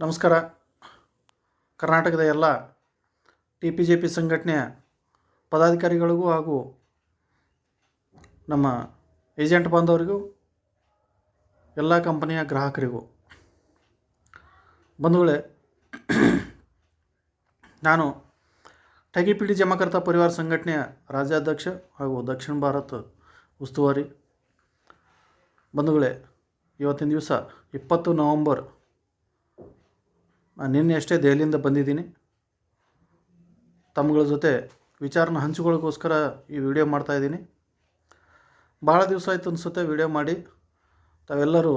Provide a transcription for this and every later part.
ನಮಸ್ಕಾರ. ಕರ್ನಾಟಕದ ಎಲ್ಲ ಟಿ ಪಿ ಜೆ ಪಿ ಸಂಘಟನೆಯ ಪದಾಧಿಕಾರಿಗಳಿಗೂ ಹಾಗೂ ನಮ್ಮ ಏಜೆಂಟ್ ಬಾಂಧವರಿಗೂ, ಎಲ್ಲ ಕಂಪನಿಯ ಗ್ರಾಹಕರಿಗೂ. ಬಂಧುಗಳೇ, ನಾನು ಟಗಿಪಿಡಿ ಜಮಾಕರ್ತ ಪರಿವಾರ ಸಂಘಟನೆಯ ರಾಜ್ಯಾಧ್ಯಕ್ಷ ಹಾಗೂ ದಕ್ಷಿಣ ಭಾರತ ಉಸ್ತುವಾರಿ. ಬಂಧುಗಳೇ, ಇವತ್ತಿನ ದಿವಸ ಇಪ್ಪತ್ತು ನವಂಬರ್ ನಾನು ನಿನ್ನೆ ಅಷ್ಟೇ ದೆಹಲಿಯಿಂದ ಬಂದಿದ್ದೀನಿ. ತಮ್ಮಗಳ ಜೊತೆ ವಿಚಾರನ ಹಂಚಿಕೊಳ್ಳೋಕ್ಕೋಸ್ಕರ ಈ ವಿಡಿಯೋ ಮಾಡ್ತಾಯಿದ್ದೀನಿ ಭಾಳ ದಿವಸ ಆಯ್ತು ಅನಿಸುತ್ತೆ ವಿಡಿಯೋ ಮಾಡಿ. ತಾವೆಲ್ಲರೂ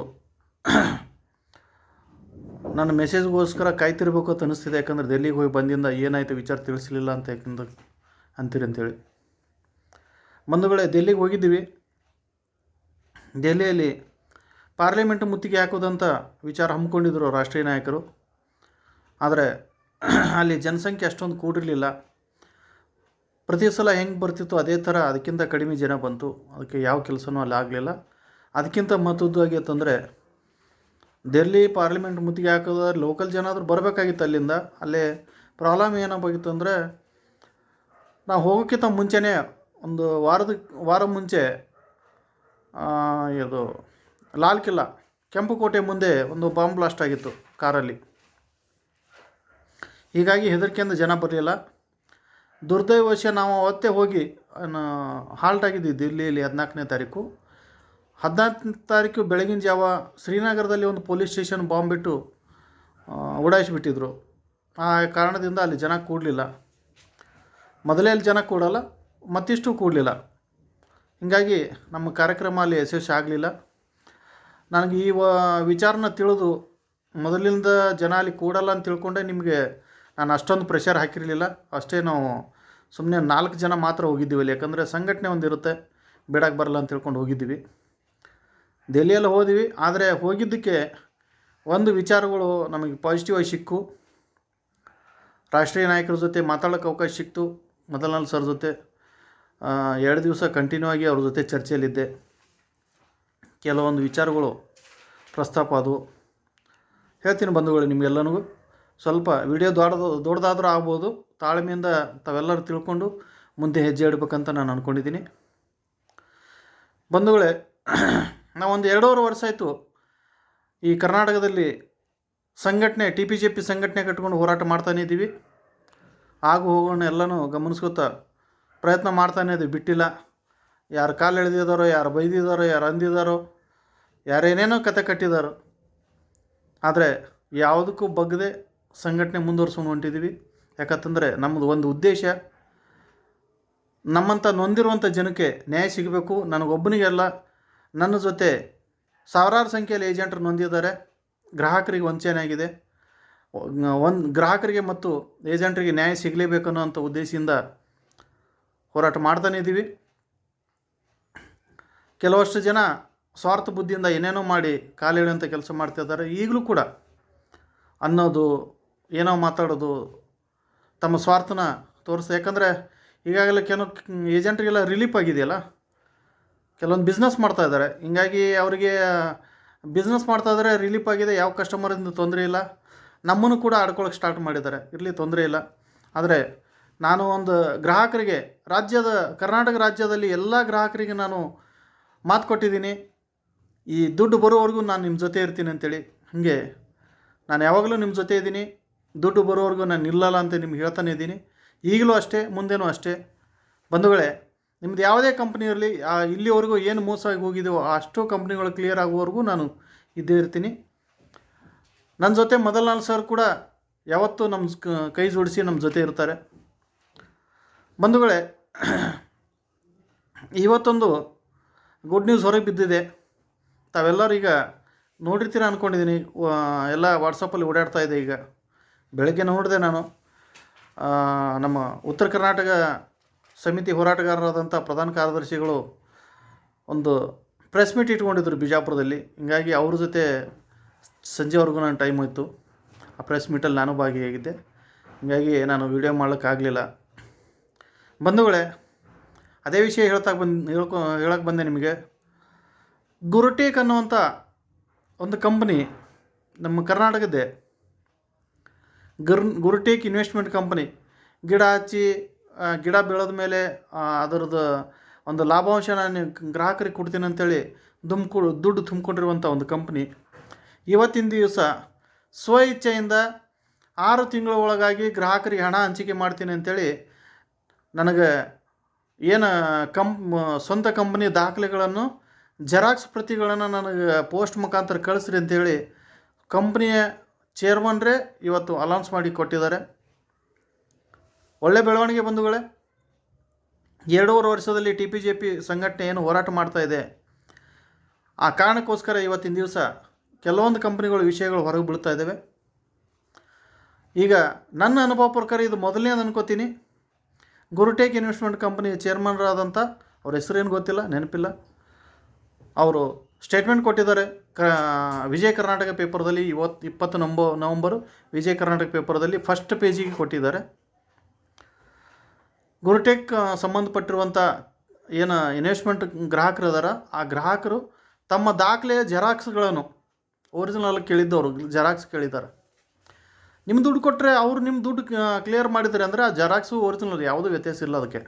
ನನ್ನ ಮೆಸೇಜ್ಗೋಸ್ಕರ ಕಾಯ್ತಿರ್ಬೇಕು ಅಂತ ಅನಿಸ್ತಿದೆ. ಯಾಕಂದರೆ ದೆಹಲಿಗೆ ಹೋಗಿ ಬಂದಿಂದ ಏನಾಯಿತು, ವಿಚಾರ ತಿಳಿಸಲಿಲ್ಲ ಅಂತ ಯಾಕಂದ್ರೆ ಅಂತೀರಿ ಅಂತೇಳಿ. ಬಂಧುಗಳೇ ದೆಹಲಿಗೆ ಹೋಗಿದ್ದೀವಿ. ದೆಹಲಿಯಲ್ಲಿ ಪಾರ್ಲಿಮೆಂಟ್ ಮುತ್ತಿಗೆ ಹಾಕೋದಂತ ವಿಚಾರ ಹಮ್ಮಿಕೊಂಡಿದ್ರು ರಾಷ್ಟ್ರೀಯ ನಾಯಕರು. ಆದರೆ ಅಲ್ಲಿ ಜನಸಂಖ್ಯೆ ಅಷ್ಟೊಂದು ಕೂಡಿರಲಿಲ್ಲ. ಪ್ರತಿ ಸಲ ಹೆಂಗೆ ಬರ್ತಿತ್ತು ಅದೇ ಥರ ಅದಕ್ಕಿಂತ ಕಡಿಮೆ ಜನ ಬಂತು. ಅದಕ್ಕೆ ಯಾವ ಕೆಲಸನೂ ಅಲ್ಲಿ ಆಗಲಿಲ್ಲ. ಅದಕ್ಕಿಂತ ಮಹತ್ವದ್ದಾಗಿ ಅಂತಂದರೆ ದೆಹಲಿ ಪಾರ್ಲಿಮೆಂಟ್ ಮುತ್ತಿಗೆ ಹಾಕೋದ್ರೆ ಲೋಕಲ್ ಜನ ಆದರೂ ಬರಬೇಕಾಗಿತ್ತು ಅಲ್ಲಿಂದ. ಅಲ್ಲಿ ಪ್ರಾಬ್ಲಮ್ ಏನಾಗಿತ್ತು ಅಂದರೆ, ನಾವು ಹೋಗೋಕ್ಕಿಂತ ಮುಂಚೆನೇ ಒಂದು ವಾರದ ವಾರ ಮುಂಚೆ ಇದು ಲಾಲ್ ಕಿಲ್ಲಾ ಕೆಂಪು ಕೋಟೆ ಮುಂದೆ ಒಂದು ಬಾಂಬ್ ಬ್ಲಾಸ್ಟ್ ಆಗಿತ್ತು ಕಾರಲ್ಲಿ. ಹೀಗಾಗಿ ಹೆದರಿಕೆಯಿಂದ ಜನ ಬರಲಿಲ್ಲ. ದುರ್ದೈವಶ ನಾವು ಅವತ್ತೇ ಹೋಗಿ ಹಾಲ್ಟ್ ಆಗಿದ್ವಿ ದಿಲ್ಲಿಯಲ್ಲಿ ಹದಿನಾಲ್ಕನೇ ತಾರೀಕು. ಹದಿನಾಲ್ಕನೇ ತಾರೀಕು ಬೆಳಗಿನ ಜಾವ ಶ್ರೀನಗರದಲ್ಲಿ ಒಂದು ಪೊಲೀಸ್ ಸ್ಟೇಷನ್ ಬಾಂಬ್ ಬಿಟ್ಟು ಓಡಾಯಿಸಿಬಿಟ್ಟಿದ್ರು ಆ ಕಾರಣದಿಂದ ಅಲ್ಲಿ ಜನ ಕೂಡಲಿಲ್ಲ. ಮೊದಲೇ ಅಲ್ಲಿ ಜನ ಕೂಡಲ್ಲ, ಮತ್ತಿಷ್ಟು ಕೂಡಲಿಲ್ಲ. ಹೀಗಾಗಿ ನಮ್ಮ ಕಾರ್ಯಕ್ರಮ ಅಲ್ಲಿ ಯಶಸ್ವಿ ಆಗಲಿಲ್ಲ. ನನಗೆ ಈ ವಿಚಾರನ ತಿಳಿದು ಮೊದಲಿಂದ ಜನ ಅಲ್ಲಿ ಕೂಡಲ್ಲ ಅಂತ ತಿಳ್ಕೊಂಡೆ ನಿಮಗೆ ನಾನು ಅಷ್ಟೊಂದು ಪ್ರೆಷರ್ ಹಾಕಿರಲಿಲ್ಲ. ಅಷ್ಟೇ ನಾವು ಸುಮ್ಮನೆ ನಾಲ್ಕು ಜನ ಮಾತ್ರ ಹೋಗಿದ್ದೀವಿ ಅಲ್ಲಿ. ಯಾಕಂದರೆ ಸಂಘಟನೆ ಒಂದಿರುತ್ತೆ ಬಿಡಕ್ಕೆ ಬರಲ್ಲ ಅಂತ ತಿಳ್ಕೊಂಡು ಹೋಗಿದ್ದೀವಿ. ದೆಹಲಿಯಲ್ಲಿ ಹೋದ್ವಿ. ಆದರೆ ಹೋಗಿದ್ದಕ್ಕೆ ಒಂದು ವಿಚಾರಗಳು ನಮಗೆ ಪಾಸಿಟಿವ್ ಆಗಿ ಸಿಕ್ಕು. ರಾಷ್ಟ್ರೀಯ ನಾಯಕರ ಜೊತೆ ಮಾತಾಡೋಕ್ಕೆ ಅವಕಾಶ ಸಿಕ್ತು. ಮದನ್ಲಾಲ್ ಸರ್ ಜೊತೆ ಎರಡು ದಿವಸ ಕಂಟಿನ್ಯೂ ಆಗಿ ಅವ್ರ ಜೊತೆ ಚರ್ಚೆಯಲ್ಲಿದ್ದೆ. ಕೆಲವೊಂದು ವಿಚಾರಗಳು ಪ್ರಸ್ತಾಪ ಅದು ಹೇಳ್ತೀನಿ ಬಂಧುಗಳು ನಿಮಗೆಲ್ಲನಿಗೂ. ಸ್ವಲ್ಪ ವಿಡಿಯೋ ದೊಡ್ಡದು ದೊಡ್ಡದಾದರೂ ಆಗ್ಬೋದು. ತಾಳ್ಮೆಯಿಂದ ತಾವೆಲ್ಲರೂ ತಿಳ್ಕೊಂಡು ಮುಂದೆ ಹೆಜ್ಜೆ ಇಡಬೇಕಂತ ನಾನು ಅಂದ್ಕೊಂಡಿದ್ದೀನಿ ಬಂಧುಗಳೇ ನಾವೊಂದು ಎರಡೂವರೆ ವರ್ಷ ಆಯಿತು ಈ ಕರ್ನಾಟಕದಲ್ಲಿ ಸಂಘಟನೆ, ಟಿ ಪಿ ಜೆ ಪಿ ಸಂಘಟನೆ ಕಟ್ಕೊಂಡು ಹೋರಾಟ ಮಾಡ್ತಾನೇ ಇದ್ದೀವಿ. ಆಗು ಹೋಗೋಣ ಎಲ್ಲನೂ ಗಮನಿಸ್ಕೊತಾ ಪ್ರಯತ್ನ ಮಾಡ್ತಾನೆ ಇದ್ದೀವಿ. ಬಿಟ್ಟಿಲ್ಲ. ಯಾರು ಕಾಲು ಎಳೆದಿದ್ದಾರೋ ಯಾರು ಬೈದಿದ್ದಾರೋ ಯಾರು ಅಂದಿದ್ದಾರೋ ಯಾರೇನೇನೋ ಕತೆ ಕಟ್ಟಿದಾರೋ. ಆದರೆ ಯಾವುದಕ್ಕೂ ಬಗ್ಗದೆ ಸಂಘಟನೆ ಮುಂದುವರ್ಸ್ಕೊಂಡು ಹೊಂಟಿದ್ದೀವಿ ಯಾಕಂತಂದರೆ ನಮ್ಮದು ಒಂದು ಉದ್ದೇಶ ನಮ್ಮಂಥ ನೊಂದಿರುವಂಥ ಜನಕ್ಕೆ ನ್ಯಾಯ ಸಿಗಬೇಕು. ನನಗೊಬ್ಬನಿಗೆಲ್ಲ, ನನ್ನ ಜೊತೆ ಸಾವಿರಾರು ಸಂಖ್ಯೆಯಲ್ಲಿ ಏಜೆಂಟ್ರು ನೊಂದಿದ್ದಾರೆ. ಗ್ರಾಹಕರಿಗೆ ವಂಚನೆ ಆಗಿದೆ ಒಂದು ಗ್ರಾಹಕರಿಗೆ ಮತ್ತು ಏಜೆಂಟರಿಗೆ ನ್ಯಾಯ ಸಿಗಲೇಬೇಕು ಅನ್ನೋಂಥ ಉದ್ದೇಶದಿಂದ ಹೋರಾಟ ಮಾಡ್ತಾನೆ ಇದ್ದೀವಿ ಕೆಲವಷ್ಟು ಜನ ಸ್ವಾರ್ಥ ಬುದ್ಧಿಯಿಂದ ಏನೇನೋ ಮಾಡಿ ಕಾಲೆಳೆಯುವಂಥ ಕೆಲಸ ಮಾಡ್ತಿದ್ದಾರೆ. ಈಗಲೂ ಕೂಡ ಅನ್ನೋದು ಏನೋ ಮಾತಾಡೋದು, ತಮ್ಮ ಸ್ವಾರ್ಥನ ತೋರಿಸ್ತಾ ಯಾಕಂದರೆ ಈಗಾಗಲೇ ಕೆಲವು ಏಜೆಂಟ್ರಿಗೆಲ್ಲ ರಿಲೀಫ್ ಆಗಿದೆಯಲ್ಲ? ಕೆಲವೊಂದು ಬಿಸ್ನೆಸ್ ಮಾಡ್ತಾ ಇದ್ದಾರೆ. ಹಿಂಗಾಗಿ ಅವರಿಗೆ ಬಿಸ್ನೆಸ್ ಮಾಡ್ತಾ ಇದ್ದಾರೆ ರಿಲೀಫ್ ಆಗಿದೆ. ಯಾವ ಕಸ್ಟಮರಿಂದ ತೊಂದರೆ ಇಲ್ಲ. ನಮ್ಮನ್ನು ಕೂಡ ಆಡ್ಕೊಳ್ಳೋಕೆ ಸ್ಟಾರ್ಟ್ ಮಾಡಿದ್ದಾರೆ. ಇರಲಿ, ತೊಂದರೆ ಇಲ್ಲ. ಆದರೆ ನಾನು ಒಂದು ಗ್ರಾಹಕರಿಗೆ, ರಾಜ್ಯದ, ಕರ್ನಾಟಕ ರಾಜ್ಯದಲ್ಲಿ ಎಲ್ಲ ಗ್ರಾಹಕರಿಗೆ ನಾನು ಮಾತು ಕೊಟ್ಟಿದ್ದೀನಿ. ಈ ದುಡ್ಡು ಬರೋವರೆಗೂ ನಾನು ನಿಮ್ಮ ಜೊತೆ ಇರ್ತೀನಿ ಅಂತೇಳಿ. ಹಾಗೆ ನಾನು ಯಾವಾಗಲೂ ನಿಮ್ಮ ಜೊತೆ ಇದ್ದೀನಿ. ದುಡ್ಡು ಬರೋವರೆಗೂ ನಾನು ನಿಲ್ಲಲ್ಲ ಅಂತ ನಿಮ್ಗೆ ಹೇಳ್ತಾನೆ ಇದ್ದೀನಿ. ಈಗಲೂ ಅಷ್ಟೇ, ಮುಂದೇನೂ ಅಷ್ಟೇ. ಬಂಧುಗಳೇ ನಿಮ್ಮದು ಯಾವುದೇ ಕಂಪ್ನಿ ಇರಲಿ ಇಲ್ಲಿವರೆಗೂ ಏನು ಮೋಸ ಆಗಿ ಹೋಗಿದೆಯೋ ಅಷ್ಟು ಕಂಪ್ನಿಗಳು ಕ್ಲಿಯರ್ ಆಗುವವರೆಗೂ ನಾನು ಇದ್ದೇ ಇರ್ತೀನಿ. ನನ್ನ ಜೊತೆ ಮದಲ್ನಾಲ್ ಸರ್ ಕೂಡ ಯಾವತ್ತೂ ನಮ್ಮ ಕ- ಕೈ ಜೋಡಿಸಿ ನಮ್ಮ ಜೊತೆ ಇರ್ತಾರೆ. ಬಂಧುಗಳೇ, ಇವತ್ತೊಂದು ಗುಡ್ ನ್ಯೂಸ್ ಹೊರಗೆ ಬಿದ್ದಿದೆ. ತಾವೆಲ್ಲರೂ ಈಗ ನೋಡಿರ್ತೀರ ಅಂದ್ಕೊಂಡಿದ್ದೀನಿ ಎಲ್ಲ ವಾಟ್ಸಪ್ಪಲ್ಲಿ ಓಡಾಡ್ತಾ ಇದೆ ಈಗ. ಬೆಳಗ್ಗೆ ನೋಡಿದೆ ನಾನು ನಮ್ಮ ಉತ್ತರ ಕರ್ನಾಟಕ ಸಮಿತಿ ಹೋರಾಟಗಾರರಾದಂಥ ಪ್ರಧಾನ ಕಾರ್ಯದರ್ಶಿಗಳು ಒಂದು ಪ್ರೆಸ್ ಮೀಟ್ ಇಟ್ಕೊಂಡಿದ್ರು ಬಿಜಾಪುರದಲ್ಲಿ. ಹಿಂಗಾಗಿ ಅವ್ರ ಜೊತೆ ಸಂಜೆವರೆಗೂ ನಾನು ಟೈಮ್ ಹೋಯಿತು. ಆ ಪ್ರೆಸ್ ಮೀಟಲ್ಲಿ ನಾನು ಭಾಗಿಯಾಗಿದ್ದೆ. ಹೀಗಾಗಿ ನಾನು ವೀಡಿಯೋ ಮಾಡೋಕ್ಕಾಗಲಿಲ್ಲ ಬಂಧುಗಳೇ, ಅದೇ ವಿಷಯ ಹೇಳ್ತಾ ಬಂದ್, ಹೇಳ್ಕೊ ಹೇಳಕ್ಕೆ ಬಂದೆ ನಿಮಗೆ. ಗುರುಟೇಕ್ ಅನ್ನುವಂಥ ಒಂದು ಕಂಪ್ನಿ ನಮ್ಮ ಕರ್ನಾಟಕದ್ದೇ ಗುರ್ ಗುರುಟೇಕ್ ಇನ್ವೆಸ್ಟ್ಮೆಂಟ್ ಕಂಪನಿ. ಗಿಡ ಹಚ್ಚಿ ಗಿಡ ಬೆಳೆದ ಮೇಲೆ ಅದರದ್ದು ಒಂದು ಲಾಭಾಂಶ ನಾನು ಗ್ರಾಹಕರಿಗೆ ಕೊಡ್ತೀನಿ ಅಂತೇಳಿ ದುಮ್ಕು ದುಡ್ಡು ತುಂಬಿಕೊಂಡಿರುವಂಥ ಒಂದು ಕಂಪ್ನಿ. ಇವತ್ತಿನ ದಿವಸ ಸ್ವ ಇಚ್ಛೆಯಿಂದ ಆರು ತಿಂಗಳ ಒಳಗಾಗಿ ಗ್ರಾಹಕರಿಗೆ ಹಣ ಹಂಚಿಕೆ ಮಾಡ್ತೀನಿ ಅಂತೇಳಿ ನನಗೆ ಏನು ಕಂಪ್, ಸ್ವಂತ ಕಂಪ್ನಿ ದಾಖಲೆಗಳನ್ನು, ಜೆರಾಕ್ಸ್ ಪ್ರತಿಗಳನ್ನು ನನಗೆ ಪೋಸ್ಟ್ ಮುಖಾಂತರ ಕಳಿಸ್ರಿ ಅಂತೇಳಿ ಕಂಪ್ನಿಯ ಚೇರ್ಮನ್ರೇ ಇವತ್ತು ಅಲೌನ್ಸ್ ಮಾಡಿ ಕೊಟ್ಟಿದ್ದಾರೆ. ಒಳ್ಳೆ ಬೆಳವಣಿಗೆ ಬಂಧುಗಳೇ, ಎರಡೂವರೆ ವರ್ಷದಲ್ಲಿ ಟಿ ಪಿ ಜೆ ಪಿ ಸಂಘಟನೆ ಏನು ಹೋರಾಟ ಮಾಡ್ತಾ ಇದೆ. ಆ ಕಾರಣಕ್ಕೋಸ್ಕರ ಇವತ್ತಿನ ದಿವಸ ಕೆಲವೊಂದು ಕಂಪ್ನಿಗಳು ವಿಷಯಗಳು ಹೊರಗೆ ಬೀಳ್ತಾ ಇದ್ದಾವೆ. ಈಗ ನನ್ನ ಅನುಭವ ಪ್ರಕಾರ ಇದು ಮೊದಲನೇದು ಅನ್ಕೋತೀನಿ. ಗುರುಟೇಕ್ ಇನ್ವೆಸ್ಟ್ಮೆಂಟ್ ಕಂಪ್ನಿ ಚೇರ್ಮನ್ರಾದಂಥ ಅವ್ರ ಹೆಸರೇನು ಗೊತ್ತಿಲ್ಲ, ನೆನಪಿಲ್ಲ. ಅವರು ಸ್ಟೇಟ್ಮೆಂಟ್ ಕೊಟ್ಟಿದ್ದಾರೆ. ಕ, ವಿಜಯ ಕರ್ನಾಟಕ ಪೇಪರ್ದಲ್ಲಿ ಇವತ್ತು ಇಪ್ಪತ್ತು ನವಂಬ ನವಂಬರು ವಿಜಯ ಕರ್ನಾಟಕ ಪೇಪರ್ದಲ್ಲಿ ಫಸ್ಟ್ ಪೇಜಿಗೆ ಕೊಟ್ಟಿದ್ದಾರೆ. ಗುರುಟೆಕ್ ಸಂಬಂಧಪಟ್ಟಿರುವಂಥ ಏನು ಇನ್ವೆಸ್ಟ್ಮೆಂಟ್ ಗ್ರಾಹಕರು ಅದಾರ, ಆ ಗ್ರಾಹಕರು ತಮ್ಮ ದಾಖಲೆಯ ಜೆರಾಕ್ಸ್ಗಳನ್ನು ಒರಿಜಿನಲ್ ಕೇಳಿದ್ದವರು, ಜೆರಾಕ್ಸ್ ಕೇಳಿದ್ದಾರೆ. ನಿಮ್ಮ ದುಡ್ಡು ಕೊಟ್ಟರೆ ಅವ್ರು ನಿಮ್ಮ ದುಡ್ಡು ಕ್ಲಿಯರ್ ಮಾಡಿದ್ದಾರೆ ಅಂದರೆ ಆ ಜೆರಾಕ್ಸು ಒರಿಜಿನಲ್ ಯಾವುದೂ ವ್ಯತ್ಯಾಸ ಇಲ್ಲ ಅದಕ್ಕೆ.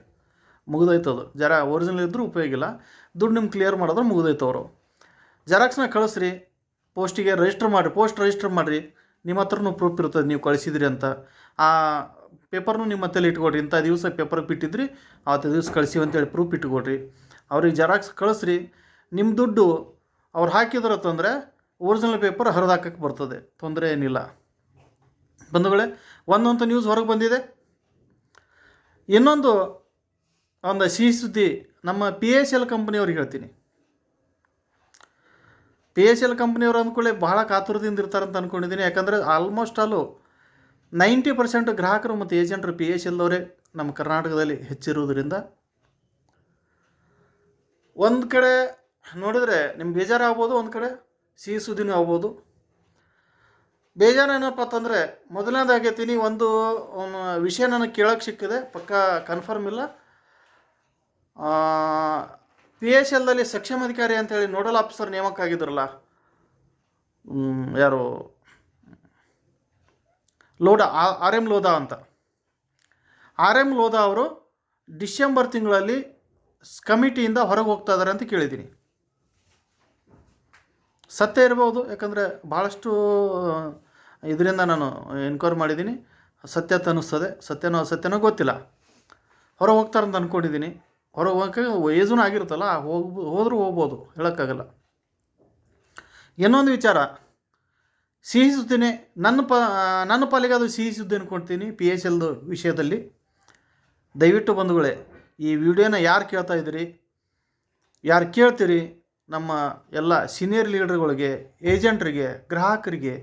ಮುಗಿದೋಯ್ತು ಅದು ಜರಾ ಒರಿಜಿನಲ್ ಇದ್ದರೂ ಉಪಯೋಗ ಇಲ್ಲ. ದುಡ್ಡು ನಿಮ್ಗೆ ಕ್ಲಿಯರ್ ಮಾಡಿದ್ರೆ ಮುಗಿದೋಯ್ತು ಅವರು. ಜೆರಾಕ್ಸ್ನ ಕಳಿಸ್ರಿ, ಪೋಸ್ಟಿಗೆ ರಿಜಿಸ್ಟರ್ ಮಾಡಿರಿ ಪೋಸ್ಟ್ ರಿಜಿಸ್ಟರ್ ಮಾಡಿರಿ. ನಿಮ್ಮ ಹತ್ರನೂ ಪ್ರೂಫ್ ಇರ್ತದೆ, ನೀವು ಕಳಿಸಿದ್ರಿ ಅಂತ. ಆ ಪೇಪರ್ನು ನಿಮ್ಮ ಹತ್ತಲ್ಲಿ ಇಟ್ಕೊಡ್ರಿ, ಇಂಥ ದಿವಸ ಪೇಪರ್ ಬಿಟ್ಟಿದ್ರಿ, ಆವತ್ತು ದಿವಸ ಕಳಿಸಿವಿ ಅಂತೇಳಿ ಪ್ರೂಫ್ ಇಟ್ಕೊಡ್ರಿ. ಅವ್ರಿಗೆ ಜೆರಾಕ್ಸ್ ಕಳಿಸ್ರಿ ನಿಮ್ಮ ದುಡ್ಡು ಅವ್ರು ಹಾಕಿದ್ರತ್ತಂದರೆ ಒರಿಜಿನಲ್ ಪೇಪರ್ ಹರಿದಾಕಕ್ಕೆ ಬರ್ತದೆ, ತೊಂದರೆ ಏನಿಲ್ಲ. ಬಂಧುಗಳೇ, ಒಂದೊಂದು ನ್ಯೂಸ್ ಹೊರಗೆ ಬಂದಿದೆ. ಇನ್ನೊಂದು, ಒಂದು ಸಿಹಿ ಸುದ್ದಿ, ನಮ್ಮ ಪಿ ಎಸ್ ಎಲ್ ಕಂಪ್ನಿಯವ್ರಿಗೆ ಹೇಳ್ತೀನಿ. ಪಿ ಎಸ್ ಎಲ್ ಕಂಪ್ನಿಯವರು ಅಂದ್ಕೊಳ್ಳಿ ಬಹಳ ಕಾತುರದಿಂದ ಇರ್ತಾರಂತ ಅಂದ್ಕೊಂಡಿದ್ದೀನಿ ಯಾಕಂದರೆ ಆಲ್ಮೋಸ್ಟ್ ಆಲು ನೈಂಟಿ ಪರ್ಸೆಂಟ್ ಗ್ರಾಹಕರು ಮತ್ತು ಏಜೆಂಟರು ಪಿ ಎಸ್ ಎಲ್ದವರೇ ನಮ್ಮ ಕರ್ನಾಟಕದಲ್ಲಿ ಹೆಚ್ಚಿರುವುದರಿಂದ. ಒಂದು ಕಡೆ ನೋಡಿದರೆ ನಿಮ್ಗೆ ಬೇಜಾರಾಗ್ಬೋದು, ಒಂದು ಕಡೆ ಸಿಹಿ ಸುದ್ದಿನೂ ಆಗ್ಬೋದು ಬೇಜಾರೇನಪ್ಪ ಅಂತಂದರೆ ಮೊದಲನೇದಾಗೈತೀನಿ ಒಂದು ವಿಷಯ ನನಗೆ ಕೇಳೋಕ್ಕೆ ಸಿಕ್ಕಿದೆ, ಪಕ್ಕ ಕನ್ಫರ್ಮ್ ಇಲ್ಲ. ಪಿ ಎಸ್ ಎಲ್ದಲ್ಲಿ ಸಕ್ಷಮಾಧಿಕಾರಿ ಅಂತೇಳಿ ನೋಡಲ್ ಆಫೀಸರ್ ನೇಮಕ ಆಗಿದ್ರಲ್ಲ ಯಾರು? ಲೋಡಾ ಆರ್ ಎಂ ಲೋಧಾ ಅಂತ. ಆರ್ ಎಂ ಲೋಧಾ ಅವರು ಡಿಸೆಂಬರ್ ತಿಂಗಳಲ್ಲಿ ಕಮಿಟಿಯಿಂದ ಹೊರಗೆ ಹೋಗ್ತಾ ಇದ್ದಾರೆ ಅಂತ ಕೇಳಿದ್ದೀನಿ. ಸತ್ಯ ಇರ್ಬೋದು, ಯಾಕಂದರೆ ಭಾಳಷ್ಟು ಇದರಿಂದ ನಾನು ಎನ್ಕ್ವೈರಿ ಮಾಡಿದ್ದೀನಿ. ಸತ್ಯ ಅನ್ನಿಸ್ತದೆ ಸತ್ಯನೋ ಅಸತ್ಯನೋ ಗೊತ್ತಿಲ್ಲ. ಹೊರಗೆ ಹೋಗ್ತಾರಂತ ಅಂದ್ಕೊಂಡಿದ್ದೀನಿ ಹೊರಗೆ ಏಜುನೂ ಆಗಿರುತ್ತಲ್ಲ ಹೋಗ್ಬೋ ಹೋದರೂ ಹೋಗ್ಬೋದು, ಹೇಳೋಕ್ಕಾಗಲ್ಲ. ಇನ್ನೊಂದು ವಿಚಾರ ಸಿಹಿ ಸುದ್ದಿನೇ ನನ್ನ ಪ, ನನ್ನ ಪಾಲಿಗೆ ಅದು ಸಿಹಿ ಸುದ್ದಿ ಅನ್ಕೊಳ್ತೀನಿ ಪಿ ಎಚ್ ಎಲ್ದು ವಿಷಯದಲ್ಲಿ. ದಯವಿಟ್ಟು ಬಂಧುಗಳೇ, ಈ ವಿಡಿಯೋನ ಯಾರು ಕೇಳ್ತಾ ಇದ್ದೀರಿ, ಯಾರು ಕೇಳ್ತೀರಿ, ನಮ್ಮ ಎಲ್ಲ ಸೀನಿಯರ್ ಲೀಡರ್ಗಳಿಗೆ ಏಜೆಂಟ್ರಿಗೆ ಗ್ರಾಹಕರಿಗೆ,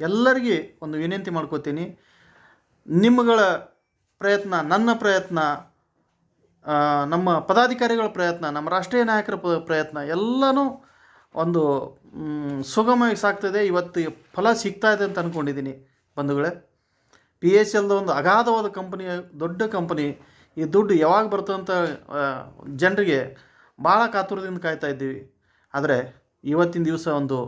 ಎಲ್ಲರಿಗೆ ಒಂದು ವಿನಂತಿ ಮಾಡ್ಕೋತೀನಿ. ನಿಮ್ಮಗಳ ಪ್ರಯತ್ನ, ನನ್ನ ಪ್ರಯತ್ನ ನಮ್ಮ ಪದಾಧಿಕಾರಿಗಳ ಪ್ರಯತ್ನ, ನಮ್ಮ ರಾಷ್ಟ್ರೀಯ ನಾಯಕರ ಪ್ರಯತ್ನ ಎಲ್ಲನೂ ಒಂದು ಸುಗಮವಾಗಿ ಸಾಗ್ತದೆ ಇವತ್ತು ಫಲ ಸಿಗ್ತಾ ಇದೆ ಅಂತ ಅಂದ್ಕೊಂಡಿದ್ದೀನಿ ಬಂಧುಗಳೇ. ಪಿ ಎಚ್ ಎಲ್ದ ಒಂದು ಅಗಾಧವಾದ ಕಂಪನಿ, ದೊಡ್ಡ ಕಂಪನಿ. ಈ ದುಡ್ಡು ಯಾವಾಗ ಬರ್ತಂತ ಜನರಿಗೆ ಭಾಳ ಕಾತುರದಿಂದ ಕಾಯ್ತಾ ಇದ್ದೀವಿ. ಆದರೆ ಇವತ್ತಿನ ದಿವಸ ಒಂದು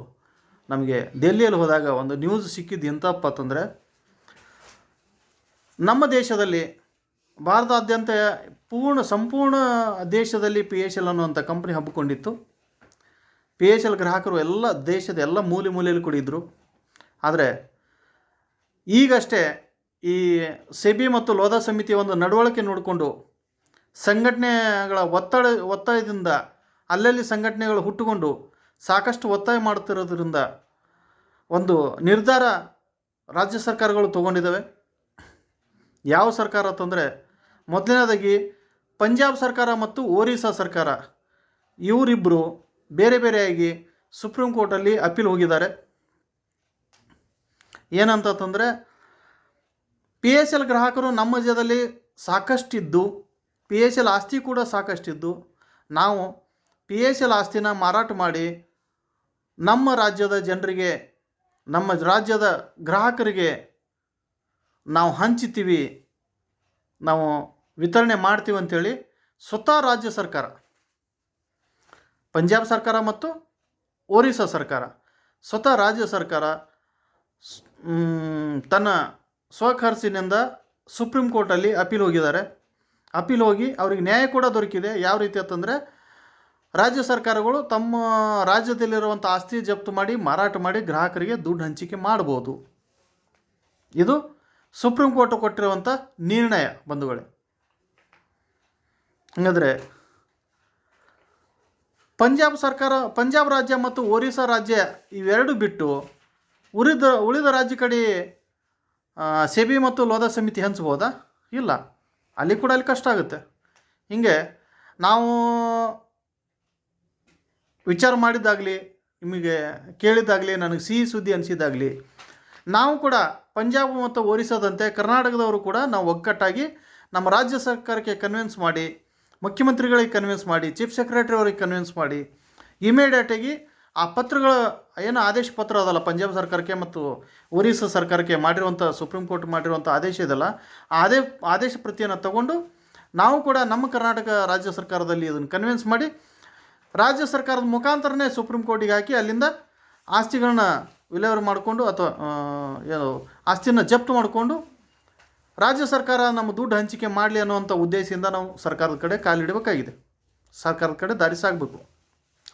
ನಮಗೆ ದೆಹಲಿಯಲ್ಲಿ ಹೋದಾಗ ಒಂದು ನ್ಯೂಸ್ ಸಿಕ್ಕಿದ್ದು ಎಂತಪ್ಪ ಅಂತಂದರೆ, ನಮ್ಮ ದೇಶದಲ್ಲಿ ಭಾರತಾದ್ಯಂತ ಪೂರ್ಣ ಸಂಪೂರ್ಣ ದೇಶದಲ್ಲಿ ಪಿ ಎಚ್ ಎಲ್ ಅನ್ನುವಂಥ ಕಂಪ್ನಿ ಹಬ್ಬಿಕೊಂಡಿತ್ತು. ಪಿ ಎಚ್ ಎಲ್ ಗ್ರಾಹಕರು ಎಲ್ಲ ದೇಶದ ಎಲ್ಲ ಮೂಲೆ ಮೂಲೆಯಲ್ಲಿ ಕೂಡ ಇದ್ದರು ಆದರೆ ಈಗಷ್ಟೇ ಈ ಸೆಬಿ ಮತ್ತು ಲೋಧಾ ಸಮಿತಿಯ ಒಂದು ನಡವಳಿಕೆ ನೋಡಿಕೊಂಡು ಸಂಘಟನೆಗಳ ಒತ್ತಡ, ಒತ್ತಾಯದಿಂದ ಅಲ್ಲಲ್ಲಿ ಸಂಘಟನೆಗಳು ಹುಟ್ಟುಕೊಂಡು ಸಾಕಷ್ಟು ಒತ್ತಾಯ ಮಾಡ್ತಿರೋದ್ರಿಂದ ಒಂದು ನಿರ್ಧಾರ ರಾಜ್ಯ ಸರ್ಕಾರಗಳು ತಗೊಂಡಿದ್ದಾವೆ. ಯಾವ ಸರ್ಕಾರ ಅಂತಂದರೆ ಮೊದಲನೇದಾಗಿ ಪಂಜಾಬ್ ಸರ್ಕಾರ ಮತ್ತು ಒರಿಸ್ಸಾ ಸರ್ಕಾರ ಇವರಿಬ್ಬರು ಬೇರೆ ಬೇರೆಯಾಗಿ ಸುಪ್ರೀಂ ಕೋರ್ಟಲ್ಲಿ ಅಪೀಲ್ ಹೋಗಿದ್ದಾರೆ. ಏನಂತಂದರೆ ಪಿ ಎಸ್ ಎಲ್ ಗ್ರಾಹಕರು ನಮ್ಮ ರಾಜ್ಯದಲ್ಲಿ ಸಾಕಷ್ಟಿದ್ದು ಪಿ ಎಸ್ ಎಲ್ ಆಸ್ತಿ ಕೂಡ ಸಾಕಷ್ಟಿದ್ದು. ನಾವು ಪಿ ಎಸ್ ಎಲ್ ಆಸ್ತಿನ ಮಾರಾಟ ಮಾಡಿ ನಮ್ಮ ರಾಜ್ಯದ ಜನರಿಗೆ, ನಮ್ಮ ರಾಜ್ಯದ ಗ್ರಾಹಕರಿಗೆ ನಾವು ಹಂಚ್ತೀವಿ. ನಾವು ವಿತರಣೆ ಮಾಡ್ತೀವಿ ಅಂತೇಳಿ ಸ್ವತಃ ರಾಜ್ಯ ಸರ್ಕಾರ, ಪಂಜಾಬ್ ಸರ್ಕಾರ ಮತ್ತು ಒರಿಸ್ಸಾ ಸರ್ಕಾರ, ಸ್ವತಃ ರಾಜ್ಯ ಸರ್ಕಾರ ತನ್ನ ಸ್ವಖರ್ಚಿನಿಂದ ಸುಪ್ರೀಂ ಕೋರ್ಟಲ್ಲಿ ಅಪೀಲ್ ಹೋಗಿದ್ದಾರೆ. ಅಪೀಲ್ ಹೋಗಿ ಅವ್ರಿಗೆ ನ್ಯಾಯ ಕೂಡ ದೊರಕಿದೆ. ಯಾವ ರೀತಿ ಅಂತಂದರೆ ರಾಜ್ಯ ಸರ್ಕಾರಗಳು ತಮ್ಮ ರಾಜ್ಯದಲ್ಲಿರುವಂಥ ಆಸ್ತಿ ಜಪ್ತು ಮಾಡಿ, ಮಾರಾಟ ಮಾಡಿ ಗ್ರಾಹಕರಿಗೆ ದುಡ್ಡು ಹಂಚಿಕೆ ಮಾಡ್ಬೋದು. ಇದು ಸುಪ್ರೀಂ ಕೋರ್ಟ್ ಕೊಟ್ಟಿರುವಂಥ ನಿರ್ಣಯ ಬಂಧುಗಳೇ. ಹಾಗಾದರೆ ಪಂಜಾಬ್ ಸರ್ಕಾರ, ಪಂಜಾಬ್ ರಾಜ್ಯ ಮತ್ತು ಒರಿಸ್ಸಾ ರಾಜ್ಯ ಇವೆರಡು ಬಿಟ್ಟು ಉಳಿದ ಉಳಿದ ರಾಜ್ಯ ಕಡೆ ಸೆಬಿ ಮತ್ತು ಲೋಧಾ ಸಮಿತಿ ಹಂಚ್ಬೋದಾ? ಇಲ್ಲ. ಅಲ್ಲಿ ಕೂಡ ಅಲ್ಲಿ ಕಷ್ಟ ಆಗುತ್ತೆ. ಹಿಂಗೆ ನಾವು ವಿಚಾರ ಮಾಡಿದ್ದಾಗಲಿ, ನಿಮಗೆ ಕೇಳಿದ್ದಾಗಲಿ, ನನಗೆ ಸಿಹಿ ಸುದ್ದಿ ಅನಿಸಿದ್ದಾಗಲಿ, ನಾವು ಕೂಡ ಪಂಜಾಬ್ ಮತ್ತು ಒರಿಸ್ಸಾದಂತೆ ಕರ್ನಾಟಕದವರು ಕೂಡ ನಾವು ಒಗ್ಗಟ್ಟಾಗಿ ನಮ್ಮ ರಾಜ್ಯ ಸರ್ಕಾರಕ್ಕೆ ಕನ್ವಿನ್ಸ್ ಮಾಡಿ ಮುಖ್ಯಮಂತ್ರಿಗಳಿಗೆ ಕನ್ವಿನ್ಸ್ ಮಾಡಿ ಚೀಫ್ ಸೆಕ್ರೆಟರಿ ಅವ್ರಿಗೆ ಕನ್ವಿನ್ಸ್ ಮಾಡಿ ಇಮಿಡಿಯೇಟಾಗಿ ಆ ಪತ್ರಗಳ, ಏನು ಆದೇಶ ಪತ್ರ ಅದಲ್ಲ, ಪಂಜಾಬ್ ಸರ್ಕಾರಕ್ಕೆ ಮತ್ತು ಒರಿಸ್ಸಾ ಸರ್ಕಾರಕ್ಕೆ ಮಾಡಿರುವಂಥ, ಸುಪ್ರೀಂ ಕೋರ್ಟ್ ಮಾಡಿರುವಂಥ ಆದೇಶ ಇದಲ್ಲ, ಆ ಆದೇ ಆದೇಶ ಪ್ರತಿಯನ್ನು ತಗೊಂಡು ನಾವು ಕೂಡ ನಮ್ಮ ಕರ್ನಾಟಕ ರಾಜ್ಯ ಸರ್ಕಾರದಲ್ಲಿ ಇದನ್ನು ಕನ್ವಿನ್ಸ್ ಮಾಡಿ, ರಾಜ್ಯ ಸರ್ಕಾರದ ಮುಖಾಂತರನೇ ಸುಪ್ರೀಂ ಕೋರ್ಟಿಗೆ ಹಾಕಿ ಅಲ್ಲಿಂದ ಆಸ್ತಿಗಳನ್ನ ವಿಲೇವಾರಿ ಮಾಡಿಕೊಂಡು ಅಥವಾ ಏನು, ಆಸ್ತಿಯನ್ನು ಜಪ್ತು ಮಾಡಿಕೊಂಡು ರಾಜ್ಯ ಸರ್ಕಾರ ನಮ್ಮ ದುಡ್ಡು ಹಂಚಿಕೆ ಮಾಡಲಿ ಅನ್ನುವಂಥ ಉದ್ದೇಶದಿಂದ ನಾವು ಸರ್ಕಾರದ ಕಡೆ ಕಾಲಿಡಬೇಕಾಗಿದೆ ಸರ್ಕಾರದ ಕಡೆ ದಾರಿ ಸಾಗಬೇಕು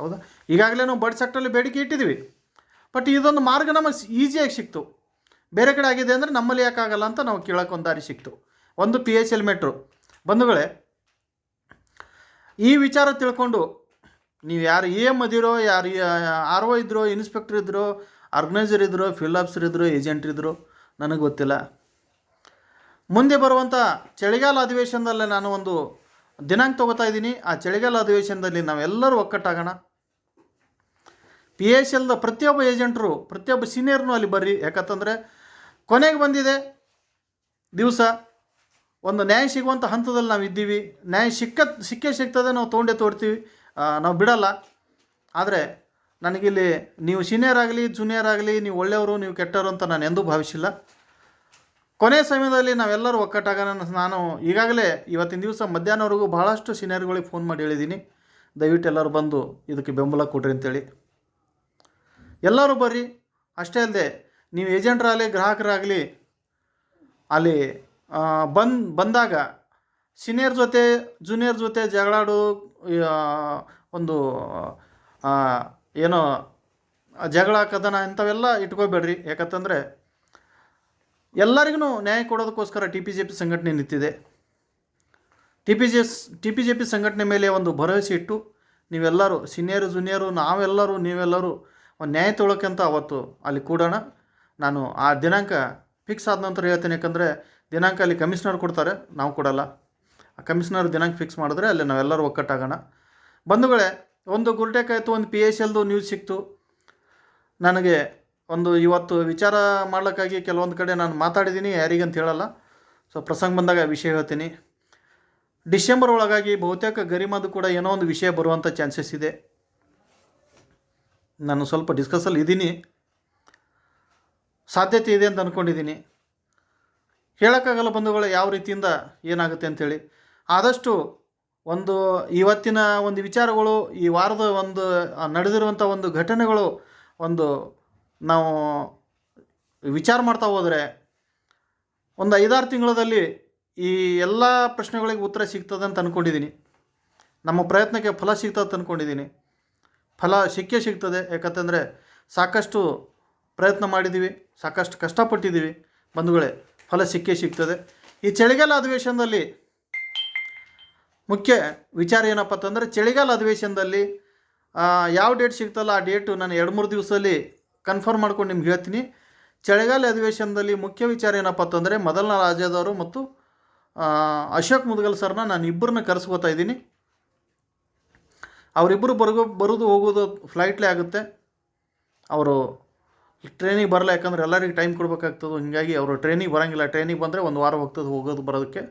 ಹೌದಾ? ಈಗಾಗಲೇ ನಾವು ಬಡ್ ಸೆಕ್ಟ್ರಲ್ಲಿ ಬೇಡಿಕೆ ಇಟ್ಟಿದ್ದೀವಿ. ಬಟ್ ಇದೊಂದು ಮಾರ್ಗ ನಮಗೆ ಈಸಿಯಾಗಿ ಸಿಕ್ತು. ಬೇರೆ ಕಡೆ ಆಗಿದೆ ಅಂದರೆ ನಮ್ಮಲ್ಲಿ ಯಾಕಾಗಲ್ಲ ಅಂತ ನಾವು ಕೇಳೋಕೆ ಒಂದು ದಾರಿ ಸಿಕ್ತು. ಒಂದು ಪಿ ಎಚ್ ಎಲ್ ಮೆಟ್ರೋ. ಬಂಧುಗಳೇ, ಈ ವಿಚಾರ ತಿಳ್ಕೊಂಡು ನೀವು ಯಾರು ಎ ಎಂ ಅದಿರೋ, ಯಾರು ಆರ್ ಒ ಇದ್ರೋ, ಇನ್ಸ್ಪೆಕ್ಟರ್ ಇದ್ರೋ, ಆರ್ಗನೈಸರ್ ಇದ್ರೋ, ಫಿಲ್ ಆಫೀಸರ್ ಇದ್ರೋ, ಏಜೆಂಟ್ ಇದ್ರೋ, ನನಗೆ ಗೊತ್ತಿಲ್ಲ. ಮುಂದೆ ಬರುವಂಥ ಚಳಿಗಾಲ ಅಧಿವೇಶನದಲ್ಲೇ ನಾನು ಒಂದು ದಿನಾಂಕ ತಗೋತಾ ಇದ್ದೀನಿ. ಆ ಚಳಿಗಾಲ ಅಧಿವೇಶನದಲ್ಲಿ ನಾವೆಲ್ಲರೂ ಒಕ್ಕಟ್ಟಾಗೋಣ. ಪಿ ಎಸ್ ಎಲ್ದ ಪ್ರತಿಯೊಬ್ಬ ಏಜೆಂಟರು, ಪ್ರತಿಯೊಬ್ಬ ಸೀನಿಯರ್ನು ಅಲ್ಲಿ ಬರ್ರಿ. ಯಾಕಂತಂದರೆ ಕೊನೆಗೆ ಬಂದಿದೆ ದಿವಸ. ಒಂದು ನ್ಯಾಯ ಸಿಗುವಂಥ ಹಂತದಲ್ಲಿ ನಾವು ಇದ್ದೀವಿ. ನ್ಯಾಯ ಸಿಕ್ಕ, ಸಿಕ್ಕೇ ಸಿಗ್ತದೆ, ನಾವು ತೊಗೊಂಡೇ ತೋಡ್ತೀವಿ ನಾವು ಬಿಡಲ್ಲ. ಆದರೆ ನನಗಿಲ್ಲಿ ನೀವು ಸೀನಿಯರ್ ಆಗಲಿ ಜೂನಿಯರ್ ಆಗಲಿ, ನೀವು ಒಳ್ಳೆಯವರು, ನೀವು ಕೆಟ್ಟವರು ಅಂತ ನಾನು ಎಂದೂ ಭಾವಿಸಿಲ್ಲ. ಕೊನೆ ಸಮಯದಲ್ಲಿ ನಾವೆಲ್ಲರೂ ಒಕ್ಕಟ್ಟಾಗೋಣ ನಾನು ಈಗಾಗಲೇ ಇವತ್ತಿನ ದಿವಸ ಮಧ್ಯಾಹ್ನವರೆಗೂ ಬಹಳಷ್ಟು ಸೀನಿಯರ್ಗಳಿಗೆ ಫೋನ್ ಮಾಡಿ ಹೇಳಿದ್ದೀನಿ. ದಯವಿಟ್ಟು ಎಲ್ಲರೂ ಬಂದು ಇದಕ್ಕೆ ಬೆಂಬಲ ಕೊಡ್ರಿ ಅಂತೇಳಿ. ಎಲ್ಲರೂ ಬರ್ರಿ. ಅಷ್ಟೇ ಅಲ್ಲದೆ ನೀವು ಏಜೆಂಟ್ರಾಗಲಿ, ಗ್ರಾಹಕರಾಗಲಿ, ಅಲ್ಲಿ ಬಂದು, ಬಂದಾಗ ಸೀನಿಯರ್ ಜೊತೆ, ಜೂನಿಯರ್ ಜೊತೆ ಜಗಳಾಡು ಒಂದು ಏನೋ ಜಗಳ, ಕದನ ಇಂಥವೆಲ್ಲ ಇಟ್ಕೋಬೇಡ್ರಿ. ಯಾಕಂತಂದರೆ ಎಲ್ಲರಿಗೂ ನ್ಯಾಯ ಕೊಡೋದಕ್ಕೋಸ್ಕರ ಟಿ ಪಿ ಜೆ ಪಿ ಸಂಘಟನೆ ನಿಂತಿದೆ. T P J T P J P ಸಂಘಟನೆ ಮೇಲೆ ಒಂದು ಭರವಸೆ ಇಟ್ಟು ನೀವೆಲ್ಲರೂ ಸೀನಿಯರು ಜೂನಿಯರು ನಾವೆಲ್ಲರೂ, ನೀವೆಲ್ಲರೂ ಒಂದು ನ್ಯಾಯ ತೊಗೊಳಕ್ಕಂತ ಅವತ್ತು ಅಲ್ಲಿ ಕೂಡೋಣ. ನಾನು ಆ ದಿನಾಂಕ ಫಿಕ್ಸ್ ಆದ ನಂತರ ಹೇಳ್ತೀನಿ ಯಾಕಂದರೆ ದಿನಾಂಕ ಅಲ್ಲಿ ಕಮಿಷನರ್ ಕೊಡ್ತಾರೆ, ನಾವು ಕೊಡಲ್ಲ. ಆ ಕಮಿಷನರ್ ದಿನಾಂಕ ಫಿಕ್ಸ್ ಮಾಡಿದ್ರೆ ಅಲ್ಲಿ ನಾವೆಲ್ಲರೂ ಒಕ್ಕಟ್ಟಾಗೋಣ. ಬಂಧುಗಳೇ ಒಂದು ಗುರ್ಟೆಕಾಯ್ತು ಒಂದು ಪಿ ಎಸ್ ಎಲ್ದು ನ್ಯೂಸ್ ಸಿಕ್ತು. ನನಗೆ ಒಂದು ಇವತ್ತು ವಿಚಾರ ಮಾಡ್ಲಿಕ್ಕಾಗಿ ಕೆಲವೊಂದು ಕಡೆ ನಾನು ಮಾತಾಡಿದ್ದೀನಿ, ಯಾರಿಗಂತ ಹೇಳಲ್ಲ. ಸೊ ಪ್ರಸಂಗ ಬಂದಾಗ ವಿಷಯ ಹೇಳ್ತೀನಿ. ಡಿಸೆಂಬರ್ ಒಳಗಾಗಿ ಬಹುತೇಕ ಗರಿಮದು ಕೂಡ ಏನೋ ಒಂದು ವಿಷಯ ಬರುವಂಥ ಚಾನ್ಸಸ್ ಇದೆ. ನಾನು ಸ್ವಲ್ಪ ಡಿಸ್ಕಸಲ್ಲಿ ಇದ್ದೀನಿ. ಸಾಧ್ಯತೆ ಇದೆ ಅಂತ ಅಂದ್ಕೊಂಡಿದ್ದೀನಿ ಹೇಳೋಕ್ಕಾಗಲ್ಲ ಬಂಧುಗಳು, ಯಾವ ರೀತಿಯಿಂದ ಏನಾಗುತ್ತೆ ಅಂಥೇಳಿ ಆದಷ್ಟು ಒಂದು ಇವತ್ತಿನ ಒಂದು ವಿಚಾರಗಳು, ಈ ವಾರದ ಒಂದು ನಡೆದಿರುವಂಥ ಒಂದು ಘಟನೆಗಳು ಒಂದು ನಾವು ವಿಚಾರ ಮಾಡ್ತಾ ಹೋದರೆ ಒಂದು ಐದಾರು ತಿಂಗಳಲ್ಲಿ ಈ ಎಲ್ಲ ಪ್ರಶ್ನೆಗಳಿಗೆ ಉತ್ತರ ಸಿಗ್ತದೆ ಅಂತ ಅಂದ್ಕೊಂಡಿದ್ದೀನಿ ನಮ್ಮ ಪ್ರಯತ್ನಕ್ಕೆ ಫಲ ಸಿಗ್ತದೆ ಅಂದ್ಕೊಂಡಿದ್ದೀನಿ ಫಲ ಸಿಕ್ಕೇ ಸಿಗ್ತದೆ. ಯಾಕಂತಂದರೆ ಸಾಕಷ್ಟು ಪ್ರಯತ್ನ ಮಾಡಿದ್ದೀವಿ ಸಾಕಷ್ಟು ಕಷ್ಟಪಟ್ಟಿದ್ದೀವಿ ಬಂಧುಗಳೇ, ಫಲ ಸಿಕ್ಕೇ ಸಿಗ್ತದೆ. ಈ ಚಳಿಗಾಲ ಅಧಿವೇಶನದಲ್ಲಿ ಮುಖ್ಯ ವಿಚಾರ ಏನಪ್ಪ ಅಂತಂದರೆ, ಚಳಿಗಾಲ ಅಧಿವೇಶನದಲ್ಲಿ ಯಾವ ಡೇಟ್ ಸಿಗ್ತಲ್ಲ ಆ ಡೇಟು ನಾನು ಎರಡು ಮೂರು ದಿವಸದಲ್ಲಿ ಕನ್ಫರ್ಮ್ ಮಾಡ್ಕೊಂಡು ನಿಮ್ಗೆ ಹೇಳ್ತೀನಿ. ಚಳಿಗಾಲ ಅಧಿವೇಶನದಲ್ಲಿ ಮುಖ್ಯ ವಿಚಾರ ಏನಪ್ಪ ಅಂತಂದರೆ ಮೊದಲ ರಾಜ್ಯದವರು ಮತ್ತು ಅಶೋಕ್ ಮುದ್ಗಲ್ ಸರ್ನ ನಾನು ಇಬ್ಬರನ್ನ ಕರೆಸ್ಕೋತಾ ಇದ್ದೀನಿ. ಅವರಿಬ್ಬರು ಬರ್ಗ, ಬರೋದು ಹೋಗೋದು ಫ್ಲೈಟ್ಲೇ ಆಗುತ್ತೆ. ಅವರು ಟ್ರೈನಿಗೆ ಬರಲ್ಲ, ಯಾಕಂದ್ರೆ ಎಲ್ಲರಿಗೆ ಟೈಮ್ ಕೊಡಬೇಕಾಗ್ತದೆ. ಹೀಗಾಗಿ ಅವರು ಟ್ರೈನಿಗೆ ಬರೋಂಗಿಲ್ಲ. ಟ್ರೈನಿಗೆ ಬಂದರೆ ಒಂದು ವಾರ ಹೋಗ್ತದೆ ಹೋಗೋದು ಬರೋದಕ್ಕೆ.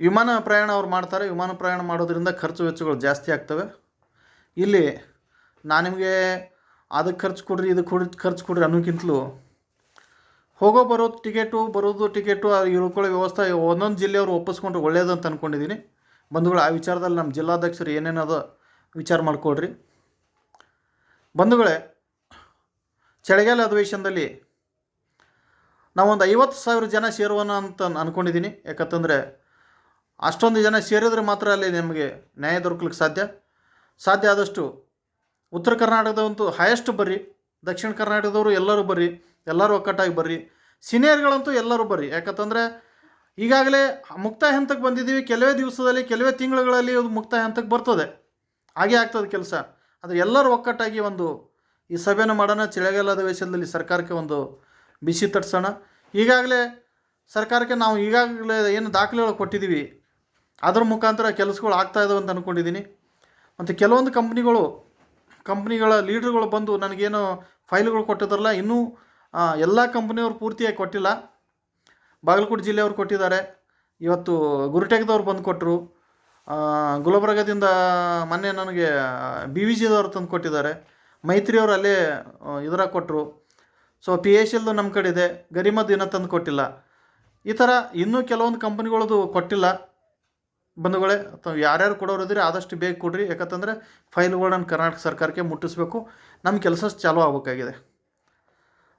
ವಿಮಾನ ಪ್ರಯಾಣ ಅವ್ರು ಮಾಡ್ತಾರೆ. ವಿಮಾನ ಪ್ರಯಾಣ ಮಾಡೋದ್ರಿಂದ ಖರ್ಚು ವೆಚ್ಚಗಳು ಜಾಸ್ತಿ ಆಗ್ತವೆ. ಇಲ್ಲಿ ನಾನು ನಿಮಗೆ ಅದಕ್ಕೆ ಖರ್ಚು ಕೊಡ್ರಿ ಇದಕ್ಕೆ ಕೊಡಿ ಖರ್ಚು ಕೊಡ್ರಿ ಅನ್ನೋಕ್ಕಿಂತಲೂ ಹೋಗೋ ಬರೋದು ಟಿಕೆಟು ಬರೋದು ಟಿಕೆಟು ಇಳ್ಕೊಳ್ಳೋ ವ್ಯವಸ್ಥೆ ಒಂದೊಂದು ಜಿಲ್ಲೆಯವರು ಒಪ್ಪಿಸ್ಕೊಂಡ್ರೆ ಒಳ್ಳೇದು ಅಂತ ಅಂದ್ಕೊಂಡಿದ್ದೀನಿ ಬಂಧುಗಳು, ಆ ವಿಚಾರದಲ್ಲಿ ನಮ್ಮ ಜಿಲ್ಲಾಧ್ಯಕ್ಷರು ಏನೇನದ ವಿಚಾರ ಮಾಡಿಕೊಡ್ರಿ ಬಂಧುಗಳೇ, ಚಳಿಗಾಲ ಅಧಿವೇಶನದಲ್ಲಿ ನಾವೊಂದು ಐವತ್ತು ಸಾವಿರ ಜನ ಸೇರುವನ ಅಂತ ಅಂದ್ಕೊಂಡಿದ್ದೀನಿ ಯಾಕಂತಂದರೆ ಅಷ್ಟೊಂದು ಜನ ಸೇರಿದ್ರೆ ಮಾತ್ರ ಅಲ್ಲಿ ನಿಮಗೆ ನ್ಯಾಯ ದೊರಕಲಿಕ್ಕೆ ಸಾಧ್ಯ. ಸಾಧ್ಯ ಆದಷ್ಟು ಉತ್ತರ ಕರ್ನಾಟಕದವಂತೂ ಹೈಯೆಸ್ಟ್ ಬರ್ರಿ, ದಕ್ಷಿಣ ಕರ್ನಾಟಕದವರು ಎಲ್ಲರೂ ಬರ್ರಿ, ಎಲ್ಲರೂ ಒಕ್ಕಟ್ಟಾಗಿ ಬರ್ರಿ. ಸೀನಿಯರ್ಗಳಂತೂ ಎಲ್ಲರೂ ಬರ್ರಿ. ಯಾಕಂತಂದರೆ ಈಗಾಗಲೇ ಮುಕ್ತಾಯ ಹಂತಕ್ಕೆ ಬಂದಿದ್ದೀವಿ, ಕೆಲವೇ ದಿವಸದಲ್ಲಿ, ಕೆಲವೇ ತಿಂಗಳುಗಳಲ್ಲಿ ಅದು ಮುಕ್ತಾಯ ಹಂತಕ್ಕೆ ಬರ್ತದೆ. ಹಾಗೆ ಆಗ್ತದೆ ಕೆಲಸ. ಆದರೆ ಎಲ್ಲರೂ ಒಕ್ಕಟ್ಟಾಗಿ ಒಂದು ಈ ಸಭೆಯನ್ನು ಮಾಡೋಣ ಚಳಿಗಾಲದ ವೇಷದಲ್ಲಿ ಸರ್ಕಾರಕ್ಕೆ ಒಂದು ಬಿಸಿ ತಟ್ಸೋಣ. ಈಗಾಗಲೇ ಸರ್ಕಾರಕ್ಕೆ ನಾವು ಈಗಾಗಲೇ ಏನು ದಾಖಲೆಗಳು ಕೊಟ್ಟಿದ್ದೀವಿ, ಅದರ ಮುಖಾಂತರ ಕೆಲಸಗಳು ಆಗ್ತಾ ಇದಾವೆ ಅಂತ ಅಂದ್ಕೊಂಡಿದ್ದೀನಿ ಮತ್ತು ಕೆಲವೊಂದು ಕಂಪ್ನಿಗಳು ಕಂಪ್ನಿಗಳ ಲೀಡ್ರುಗಳು ಬಂದು ನನಗೇನು ಫೈಲ್ಗಳು ಕೊಟ್ಟಿದ್ದಾರಲ್ಲ, ಇನ್ನೂ ಎಲ್ಲ ಕಂಪ್ನಿಯವರು ಪೂರ್ತಿಯಾಗಿ ಕೊಟ್ಟಿಲ್ಲ. ಬಾಗಲಕೋಟೆ ಜಿಲ್ಲೆಯವರು ಕೊಟ್ಟಿದ್ದಾರೆ. ಇವತ್ತು ಗುರುಟೆಗದವ್ರು ಬಂದು ಕೊಟ್ಟರು ಗುಲಬರ್ಗದಿಂದ ಮೊನ್ನೆ ನನಗೆ ಬಿ ವಿ ಜಿದವ್ರು ತಂದು ಕೊಟ್ಟಿದ್ದಾರೆ. ಮೈತ್ರಿಯವರು ಅಲ್ಲೇ ಇದರ ಕೊಟ್ಟರು ಸೊ, ಪಿ ಎಚ್ ಎಲ್ದು ನಮ್ಮ ಕಡೆ ಇದೆ. ಗರಿಮದ್ದು ಇನ್ನೂ ತಂದು ಕೊಟ್ಟಿಲ್ಲ. ಈ ಥರ ಇನ್ನೂ ಕೆಲವೊಂದು ಕಂಪ್ನಿಗಳದು ಕೊಟ್ಟಿಲ್ಲ. ಬಂಧುಗಳೇ, ಅಥವಾ ಯಾರ್ಯಾರು ಕೊಡೋರಿದ್ರೆ ಆದಷ್ಟು ಬೇಗ ಕೊಡ್ರಿ. ಯಾಕಂತಂದರೆ ಫೈಲ್ಗಳನ್ನ ಕರ್ನಾಟಕ ಸರ್ಕಾರಕ್ಕೆ ಮುಟ್ಟಿಸ್ಬೇಕು. ನಮ್ಮ ಕೆಲಸ ಚಾಲೂ ಆಗಬೇಕಾಗಿದೆ.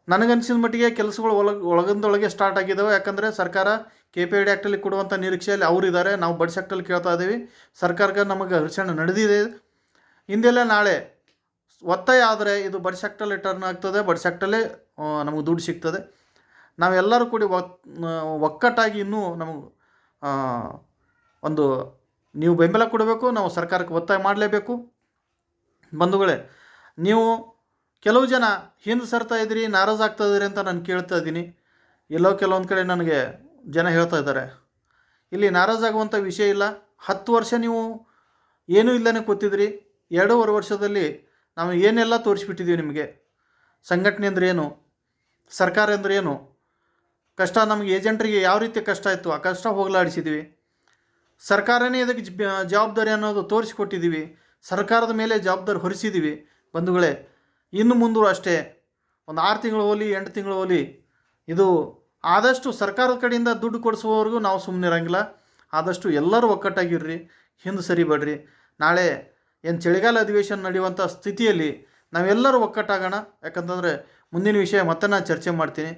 ನನಗನ್ಸಿದ ಮಟ್ಟಿಗೆ ಕೆಲಸಗಳು ಒಳಗೆ ಒಳಗಿಂದೊಳಗೆ ಸ್ಟಾರ್ಟ್ ಆಗಿದ್ದಾವೆ ಯಾಕಂದರೆ ಸರ್ಕಾರ ಕೆ ಪಿ ಐ ಡಿ ಆ್ಯಕ್ಟಲ್ಲಿ ಕೊಡುವಂಥ ನಿರೀಕ್ಷೆಯಲ್ಲಿ ಅವರಿದ್ದಾರೆ ನಾವು ಬಡ್ಸ್ ಆ್ಯಕ್ಟಲ್ಲಿ ಕೇಳ್ತಾ ಇದ್ದೀವಿ. ಸರ್ಕಾರಕ್ಕೆ ನಮಗೆ ಹರ್ಷಣೆ ನಡೆದಿದೆ. ಹಿಂದೆಲ್ಲ ನಾಳೆ ಒತ್ತಾಯ ಆದರೆ ಇದು ಬಡ್ಸ್ ಆ್ಯಕ್ಟಲ್ಲಿ ಟರ್ನ್ ಆಗ್ತದೆ. ಬಡ್ಸ್ ಆ್ಯಕ್ಟಲ್ಲೇ ನಮಗೆ ದುಡ್ಡು ಸಿಗ್ತದೆ. ನಾವೆಲ್ಲರೂ ಕೂಡಿ ಒಕ್ ಒಕ್ಕಟ್ಟಾಗಿ ಇನ್ನೂ ನಮಗೆ ಒಂದು ನೀವು ಬೆಂಬಲ ಕೊಡಬೇಕು, ನಾವು ಸರ್ಕಾರಕ್ಕೆ ಒತ್ತಾಯ ಮಾಡಲೇಬೇಕು. ಬಂಧುಗಳೇ, ನೀವು ಕೆಲವು ಜನ ಹಿಂದೆ ಸರ್ತಾ ಇದ್ದೀರಿ, ನಾರಾಜ್ ಆಗ್ತಾ ಇದ್ದೀರಿ ಅಂತ ನಾನು ಕೇಳ್ತಾ ಇದ್ದೀನಿ. ಎಲ್ಲೋ ಕೆಲವೊಂದು ಕಡೆ ನನಗೆ ಜನ ಹೇಳ್ತಾ ಇದ್ದಾರೆ. ಇಲ್ಲಿ ನಾರಾಜಾಗುವಂಥ ವಿಷಯ ಇಲ್ಲ. ಹತ್ತು ವರ್ಷ ನೀವು ಏನೂ ಇಲ್ಲನೇ ಕೂತಿದ್ರಿ. ಎರಡೂವರೆ ವರ್ಷದಲ್ಲಿ ನಾವು ಏನೆಲ್ಲ ತೋರಿಸ್ಬಿಟ್ಟಿದ್ದೀವಿ ನಿಮಗೆ? ಸಂಘಟನೆ ಅಂದ್ರೆ ಏನು? ಸರ್ಕಾರ ಅಂದ್ರೆ ಏನು? ಕಷ್ಟ, ನಮಗೆ ಏಜೆಂಟ್ರಿಗೆ ಯಾವ ರೀತಿ ಕಷ್ಟ ಇತ್ತು? ಆ ಕಷ್ಟ ಹೋಗಲಾಡಿಸಿದ್ದೀವಿ. ಸರ್ಕಾರನೇ ಇದಕ್ಕೆ ಜವಾಬ್ದಾರಿ ಅನ್ನೋದು ತೋರಿಸಿಕೊಟ್ಟಿದ್ದೀವಿ. ಸರ್ಕಾರದ ಮೇಲೆ ಜವಾಬ್ದಾರಿ ಹೊರಿಸಿದ್ದೀವಿ. ಬಂಧುಗಳೇ, ಇನ್ನು ಮುಂದೂ ಅಷ್ಟೇ. ಒಂದು ಆರು ತಿಂಗಳು ಹೋಲಿ, ಎಂಟು ತಿಂಗಳು ಹೋಲಿ, ಇದು ಆದಷ್ಟು ಸರ್ಕಾರದ ಕಡೆಯಿಂದ ದುಡ್ಡು ಕೊಡಿಸುವವರೆಗೂ ನಾವು ಸುಮ್ಮನೆ ಇರೋಂಗಿಲ್ಲ. ಆದಷ್ಟು ಎಲ್ಲರೂ ಒಕ್ಕಟ್ಟಾಗಿರ್ರಿ ಹಿಂದೆ ಸರಿಬೇಡ್ರಿ. ನಾಳೆ ಏನು ಚಳಿಗಾಲ ಅಧಿವೇಶನ ನಡೆಯುವಂಥ ಸ್ಥಿತಿಯಲ್ಲಿ ನಾವೆಲ್ಲರೂ ಒಕ್ಕಟ್ಟಾಗೋಣ ಯಾಕಂತಂದರೆ ಮುಂದಿನ ವಿಷಯ ಮತ್ತೆ ನಾನು ಚರ್ಚೆ ಮಾಡ್ತೀನಿ.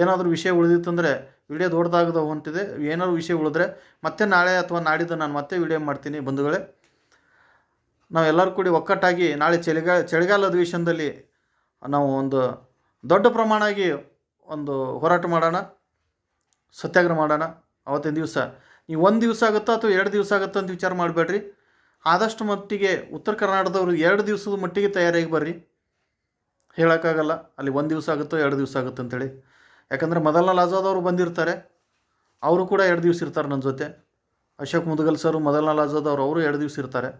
ಏನಾದರೂ ವಿಷಯ ಉಳಿದಿತ್ತಂದರೆ ವಿಡಿಯೋ ದೊಡ್ಡದಾಗದ ಹೊಂಟಿದೆ. ಏನಾದ್ರು ವಿಷಯ ಉಳಿದ್ರೆ ಮತ್ತೆ ನಾಳೆ ಅಥವಾ ನಾಡಿದ್ದು ನಾನು ಮತ್ತೆ ವಿಡಿಯೋ ಮಾಡ್ತೀನಿ ಬಂಧುಗಳೇ. ನಾವೆಲ್ಲರೂ ಕೂಡಿ ಒಕ್ಕಟ್ಟಾಗಿ ನಾಳೆ ಚಳಿಗಾಲ ಚಳಿಗಾಲ ಅಧಿವೇಶನದಲ್ಲಿ ನಾವು ಒಂದು ದೊಡ್ಡ ಪ್ರಮಾಣವಾಗಿ ಒಂದು ಹೋರಾಟ ಮಾಡೋಣ, ಸತ್ಯಾಗ್ರಹ ಮಾಡೋಣ. ಅವತ್ತಿನ ದಿವಸ ನೀವು ಒಂದು ದಿವಸ ಆಗುತ್ತೋ ಅಥವಾ ಎರಡು ದಿವಸ ಆಗುತ್ತೋ ಅಂತ ವಿಚಾರ ಮಾಡಬೇಡ್ರಿ. ಆದಷ್ಟು ಮಟ್ಟಿಗೆ ಉತ್ತರ ಕರ್ನಾಟಕದವರು ಎರಡು ದಿವಸದ ಮಟ್ಟಿಗೆ ತಯಾರಾಗಿ ಬರ್ರಿ. ಹೇಳೋಕ್ಕಾಗಲ್ಲ. ಅಲ್ಲಿ ಒಂದು ದಿವಸ ಆಗುತ್ತೋ ಎರಡು ದಿವಸ ಆಗುತ್ತೆ ಅಂತೇಳಿ ಯಾಕಂದರೆ ಮದಲ್ನಾಲ್ ಆಜಾದ್ ಅವರು ಬಂದಿರ್ತಾರೆ. ಅವರು ಕೂಡ ಎರಡು ದಿವಸ ಇರ್ತಾರೆ ನನ್ನ ಜೊತೆ. ಅಶೋಕ್ ಮುದಗಲ್ ಸರು ಆಜಾದ್ ಅವರು ಅವರು ಎರಡು ದಿವಸ ಇರ್ತಾರೆ.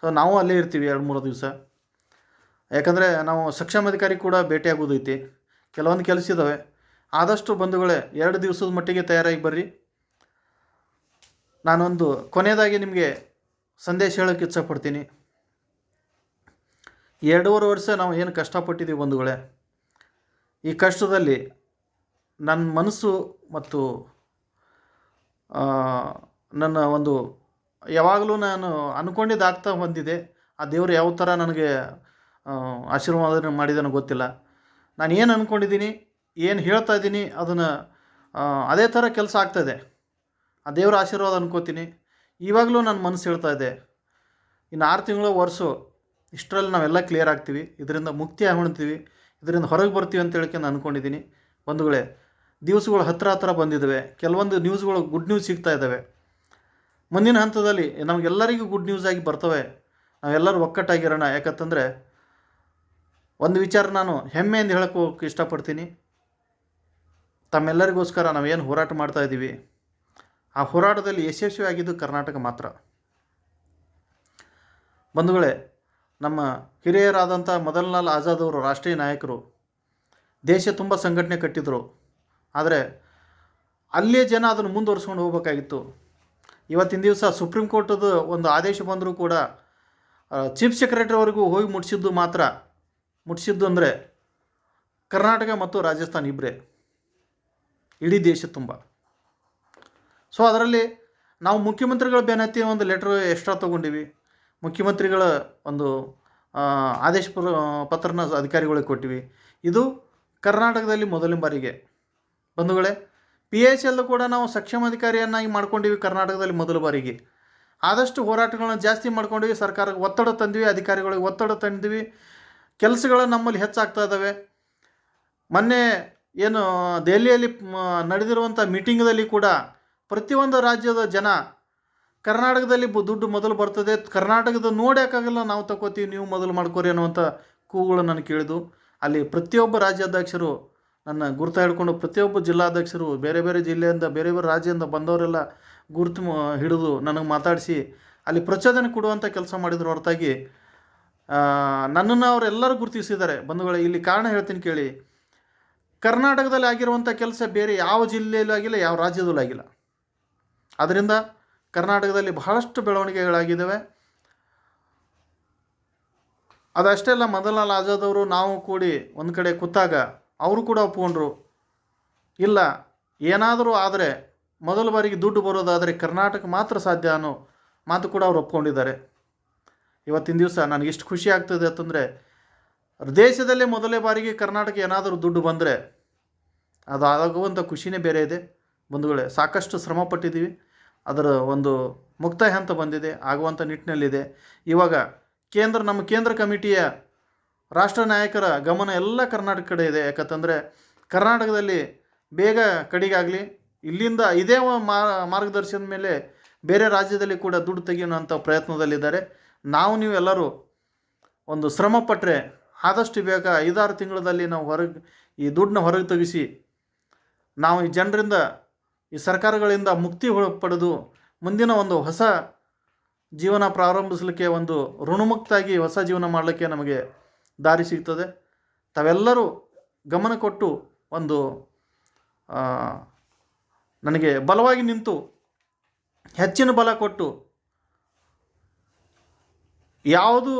ಸೊ ನಾವು ಅಲ್ಲೇ ಇರ್ತೀವಿ ಎರಡು ಮೂರು ದಿವಸ. ಯಾಕಂದರೆ ನಾವು ಸಕ್ಷಮ ಅಧಿಕಾರಿ ಕೂಡ ಭೇಟಿಯಾಗೋದೈತಿ. ಕೆಲವೊಂದು ಕೆಲಸ ಇದ್ದಾವೆ ಆದಷ್ಟು ಬಂಧುಗಳೇ, ಎರಡು ದಿವಸದ ಮಟ್ಟಿಗೆ ತಯಾರಾಗಿ ಬರ್ರಿ. ನಾನೊಂದು ಕೊನೆಯದಾಗಿ ನಿಮಗೆ ಸಂದೇಶ ಹೇಳೋಕ್ಕೆ ಇಚ್ಛಪಡ್ತೀನಿ. ಎರಡೂವರೆ ವರ್ಷ ನಾವು ಏನು ಕಷ್ಟಪಟ್ಟಿದ್ದೀವಿ ಬಂಧುಗಳೇ. ಈ ಕಷ್ಟದಲ್ಲಿ ನನ್ನ ಮನಸ್ಸು ಮತ್ತು ನನ್ನ ಒಂದು ಯಾವಾಗಲೂ ನಾನು ಅಂದ್ಕೊಂಡಿದ್ದಾಗ್ತಾ ಬಂದಿದೆ, ಆ ದೇವರು ಯಾವ ಥರ ನನಗೆ ಆಶೀರ್ವಾದ ಮಾಡಿದಾನೋ ಗೊತ್ತಿಲ್ಲ. ನಾನು ಏನು ಅಂದ್ಕೊಂಡಿದ್ದೀನಿ ಏನು ಹೇಳ್ತಾ ಇದ್ದೀನಿ, ಅದನ್ನು ಅದೇ ಥರ ಕೆಲಸ ಆಗ್ತಾಯಿದೆ ಆ ದೇವರ ಆಶೀರ್ವಾದ ಅನ್ಕೋತೀನಿ. ಇವಾಗಲೂ ನನ್ನ ಮನಸ್ಸು ಹೇಳ್ತಾ ಇದೆ. ಇನ್ನು ಆರು ತಿಂಗಳು ವರ್ಷ, ಇಷ್ಟರಲ್ಲಿ ನಾವೆಲ್ಲ ಕ್ಲಿಯರ್ ಆಗ್ತೀವಿ. ಇದರಿಂದ ಮುಕ್ತಿ ಹೊಣ್ತೀವಿ ಇದರಿಂದ ಹೊರಗೆ ಬರ್ತೀವಿ ಅಂತ ಹೇಳ್ಕೊಂಡು ಅಂದ್ಕೊಂಡಿದ್ದೀನಿ ಬಂಧುಗಳೇ ದಿವಸಗಳು ಹತ್ತಿರ ಹತ್ತಿರ ಬಂದಿದ್ದಾವೆ. ಕೆಲವೊಂದು ನ್ಯೂಸ್ಗಳು ಗುಡ್ ನ್ಯೂಸ್ ಸಿಗ್ತಾ ಇದ್ದಾವೆ. ಮುಂದಿನ ಹಂತದಲ್ಲಿ ನಮಗೆಲ್ಲರಿಗೂ ಗುಡ್ ನ್ಯೂಸ್ ಆಗಿ ಬರ್ತವೆ. ನಾವೆಲ್ಲರೂ ಒಕ್ಕಟ್ಟಾಗಿರೋಣ. ಯಾಕಂತಂದರೆ ಒಂದು ವಿಚಾರ ನಾನು ಹೆಮ್ಮೆಯಿಂದ ಹೇಳಕ್ಕೆ ಇಷ್ಟಪಡ್ತೀನಿ. ತಮ್ಮೆಲ್ಲರಿಗೋಸ್ಕರ ನಾವೇನು ಹೋರಾಟ ಮಾಡ್ತಾ ಇದ್ದೀವಿ. ಆ ಹೋರಾಟದಲ್ಲಿ ಯಶಸ್ವಿ ಆಗಿದ್ದು ಕರ್ನಾಟಕ ಮಾತ್ರ. ಬಂಧುಗಳೇ, ನಮ್ಮ ಹಿರಿಯರಾದಂಥ ಮೊದಲನಾಲ್ ಆಜಾದ್ ಅವರು ರಾಷ್ಟ್ರೀಯ ನಾಯಕರು. ದೇಶ ತುಂಬ ಸಂಘಟನೆ ಕಟ್ಟಿದರು. ಆದರೆ ಅಲ್ಲೇ ಜನ ಅದನ್ನು ಮುಂದುವರ್ಸ್ಕೊಂಡು ಹೋಗಬೇಕಾಗಿತ್ತು. ಇವತ್ತಿನ ದಿವಸ ಸುಪ್ರೀಂ ಕೋರ್ಟದು ಒಂದು ಆದೇಶ ಬಂದರೂ ಕೂಡ ಚೀಫ್ ಸೆಕ್ರೆಟರಿವರೆಗೂ ಹೋಗಿ ಮುಟ್ಸಿದ್ದು ಮಾತ್ರ, ಮುಟ್ಸಿದ್ದು ಅಂದರೆ ಕರ್ನಾಟಕ ಮತ್ತು ರಾಜಸ್ಥಾನ್ ಇಬ್ಬರೇ ಇಡೀ ದೇಶ ತುಂಬ. ಸೊ ಅದರಲ್ಲಿ ನಾವು ಮುಖ್ಯಮಂತ್ರಿಗಳ ಬೆನ್ನತ್ತಿ ಒಂದು ಲೆಟ್ರ್ ಎಕ್ಸ್ಟ್ರಾ ತೊಗೊಂಡಿವಿ. ಮುಖ್ಯಮಂತ್ರಿಗಳ ಒಂದು ಆದೇಶ ಪತ್ರ ಪತ್ರನ ಅಧಿಕಾರಿಗಳಿಗೆ ಕೊಟ್ಟಿವಿ. ಇದು ಕರ್ನಾಟಕದಲ್ಲಿ ಮೊದಲಿನ ಬಾರಿಗೆ. ಬಂಧುಗಳೇ ಪಿ ಎಚ್ ಎಲ್ ಕೂಡ ನಾವು ಸಕ್ಷಮ ಅಧಿಕಾರಿಯನ್ನಾಗಿ ಮಾಡ್ಕೊಂಡಿವಿ ಕರ್ನಾಟಕದಲ್ಲಿ ಮೊದಲ ಬಾರಿಗೆ. ಆದಷ್ಟು ಹೋರಾಟಗಳನ್ನ ಜಾಸ್ತಿ ಮಾಡ್ಕೊಂಡಿವಿ, ಸರ್ಕಾರಕ್ಕೆ ಒತ್ತಡ ತಂದಿವಿ, ಅಧಿಕಾರಿಗಳಿಗೆ ಒತ್ತಡ ತಂದಿವಿ. ಕೆಲಸಗಳು ನಮ್ಮಲ್ಲಿ ಹೆಚ್ಚಾಗ್ತಾ ಇದ್ದಾವೆ ಮೊನ್ನೆ ಏನು ದೆಹಲಿಯಲ್ಲಿ ನಡೆದಿರುವಂಥ ಮೀಟಿಂಗ್ದಲ್ಲಿ ಕೂಡ ಪ್ರತಿಯೊಂದು ರಾಜ್ಯದ ಜನ, ಕರ್ನಾಟಕದಲ್ಲಿ ದುಡ್ಡು ಮೊದಲು ಬರ್ತದೆ, ಕರ್ನಾಟಕದ ನೋಡ್ಯಾಕಾಗಲ್ಲ ನಾವು ತಗೋತೀವಿ, ನೀವು ಮೊದಲು ಮಾಡ್ಕೋರಿ ಅನ್ನುವಂಥ ಕೂಗುಗಳು ನಾನು ಕೇಳಿದು ಅಲ್ಲಿ ಪ್ರತಿಯೊಬ್ಬ ರಾಜ್ಯಾಧ್ಯಕ್ಷರು ನನ್ನ ಗುರುತ ಹಿಡ್ಕೊಂಡು ಪ್ರತಿಯೊಬ್ಬ ಜಿಲ್ಲಾಧ್ಯಕ್ಷರು ಬೇರೆ ಬೇರೆ ಜಿಲ್ಲೆಯಿಂದ, ಬೇರೆ ಬೇರೆ ರಾಜ್ಯದಿಂದ ಬಂದವರೆಲ್ಲ ಗುರುತು ಹಿಡಿದು ನನಗೆ ಮಾತಾಡಿಸಿ ಅಲ್ಲಿ ಪ್ರಚೋದನೆ ಕೊಡುವಂಥ ಕೆಲಸ ಮಾಡಿದ್ರು ಹೊರತಾಗಿ ನನ್ನನ್ನು ಅವರೆಲ್ಲರೂ ಗುರುತಿಸಿದ್ದಾರೆ. ಬಂಧುಗಳೇ, ಇಲ್ಲಿ ಕಾರಣ ಹೇಳ್ತೀನಿ ಕೇಳಿ. ಕರ್ನಾಟಕದಲ್ಲಿ ಆಗಿರುವಂಥ ಕೆಲಸ ಬೇರೆ ಯಾವ ಜಿಲ್ಲೆಯಲ್ಲೂ ಆಗಿಲ್ಲ, ಯಾವ ರಾಜ್ಯದಲ್ಲೂ ಆಗಿಲ್ಲ. ಅದರಿಂದ ಕರ್ನಾಟಕದಲ್ಲಿ ಬಹಳಷ್ಟು ಬೆಳವಣಿಗೆಗಳಾಗಿದ್ದಾವೆ. ಅದಷ್ಟೇ ಅಲ್ಲ ಮದನ್ಲಾಲ್ ಆಜಾದ್ ಅವರು ನಾವು ಕೂಡಿ ಒಂದು ಕಡೆ ಕೂತಾಗ ಅವರು ಕೂಡ ಒಪ್ಕೊಂಡ್ರು. ಇಲ್ಲ, ಏನಾದರೂ ಆದರೆ ಮೊದಲ ಬಾರಿಗೆ ದುಡ್ಡು ಬರೋದಾದರೆ ಕರ್ನಾಟಕ ಮಾತ್ರ ಸಾಧ್ಯ ಅನ್ನೋ ಮಾತು ಕೂಡ ಅವ್ರು ಒಪ್ಕೊಂಡಿದ್ದಾರೆ. ಇವತ್ತಿನ ದಿವಸ ನನಗೆ ಎಷ್ಟು ಖುಷಿ ಆಗ್ತದೆ ಅಂತಂದರೆ, ದೇಶದಲ್ಲೇ ಮೊದಲೇ ಬಾರಿಗೆ ಕರ್ನಾಟಕ ಏನಾದರೂ ದುಡ್ಡು ಬಂದರೆ ಅದು ಆಗುವಂಥ ಖುಷಿನೇ ಬೇರೆ ಇದೆ. ಬಂಧುಗಳೇ, ಸಾಕಷ್ಟು ಶ್ರಮ ಪಟ್ಟಿದ್ದೀವಿ. ಅದರ ಒಂದು ಮುಕ್ತಾಯ ಹಂತ ಬಂದಿದೆ, ಆಗುವಂಥ ನಿಟ್ಟಿನಲ್ಲಿದೆ. ಇವಾಗ ಕೇಂದ್ರ, ನಮ್ಮ ಕೇಂದ್ರ ಕಮಿಟಿಯ ರಾಷ್ಟ್ರ ನಾಯಕರ ಗಮನ ಎಲ್ಲ ಕರ್ನಾಟಕ ಕಡೆ ಇದೆ. ಯಾಕಂತಂದರೆ ಕರ್ನಾಟಕದಲ್ಲಿ ಬೇಗ ಕಡಿಗಾಗಲಿ, ಇಲ್ಲಿಂದ ಇದೇ ಮಾರ್ಗದರ್ಶನದ ಮೇಲೆ ಬೇರೆ ರಾಜ್ಯದಲ್ಲಿ ಕೂಡ ದುಡ್ಡು ತೆಗೆಯುವಂಥ ಪ್ರಯತ್ನದಲ್ಲಿದ್ದಾರೆ. ನಾವು ನೀವು ಎಲ್ಲರೂ ಒಂದು ಶ್ರಮ ಪಟ್ಟರೆ ಆದಷ್ಟು ಬೇಗ ಐದಾರು ತಿಂಗಳಲ್ಲಿ ನಾವು ಹೊರಗೆ ಈ ದುಡ್ಡನ್ನ ಹೊರಗೆ ತೆಗೆಸಿ ನಾವು ಈ ಜನರಿಂದ, ಈ ಸರ್ಕಾರಗಳಿಂದ ಮುಕ್ತಿ ಪಡೆದು ಮುಂದಿನ ಒಂದು ಹೊಸ ಜೀವನ ಪ್ರಾರಂಭಿಸಲಿಕ್ಕೆ ಒಂದು ಋಣಮುಕ್ತಾಗಿ ಹೊಸ ಜೀವನ ಮಾಡಲಿಕ್ಕೆ ನಮಗೆ ದಾರಿ ಸಿಗ್ತದೆ. ತಾವೆಲ್ಲರೂ ಗಮನ ಕೊಟ್ಟು ಒಂದು ನನಗೆ ಬಲವಾಗಿ ನಿಂತು ಹೆಚ್ಚಿನ ಬಲ ಕೊಟ್ಟು ಯಾವುದು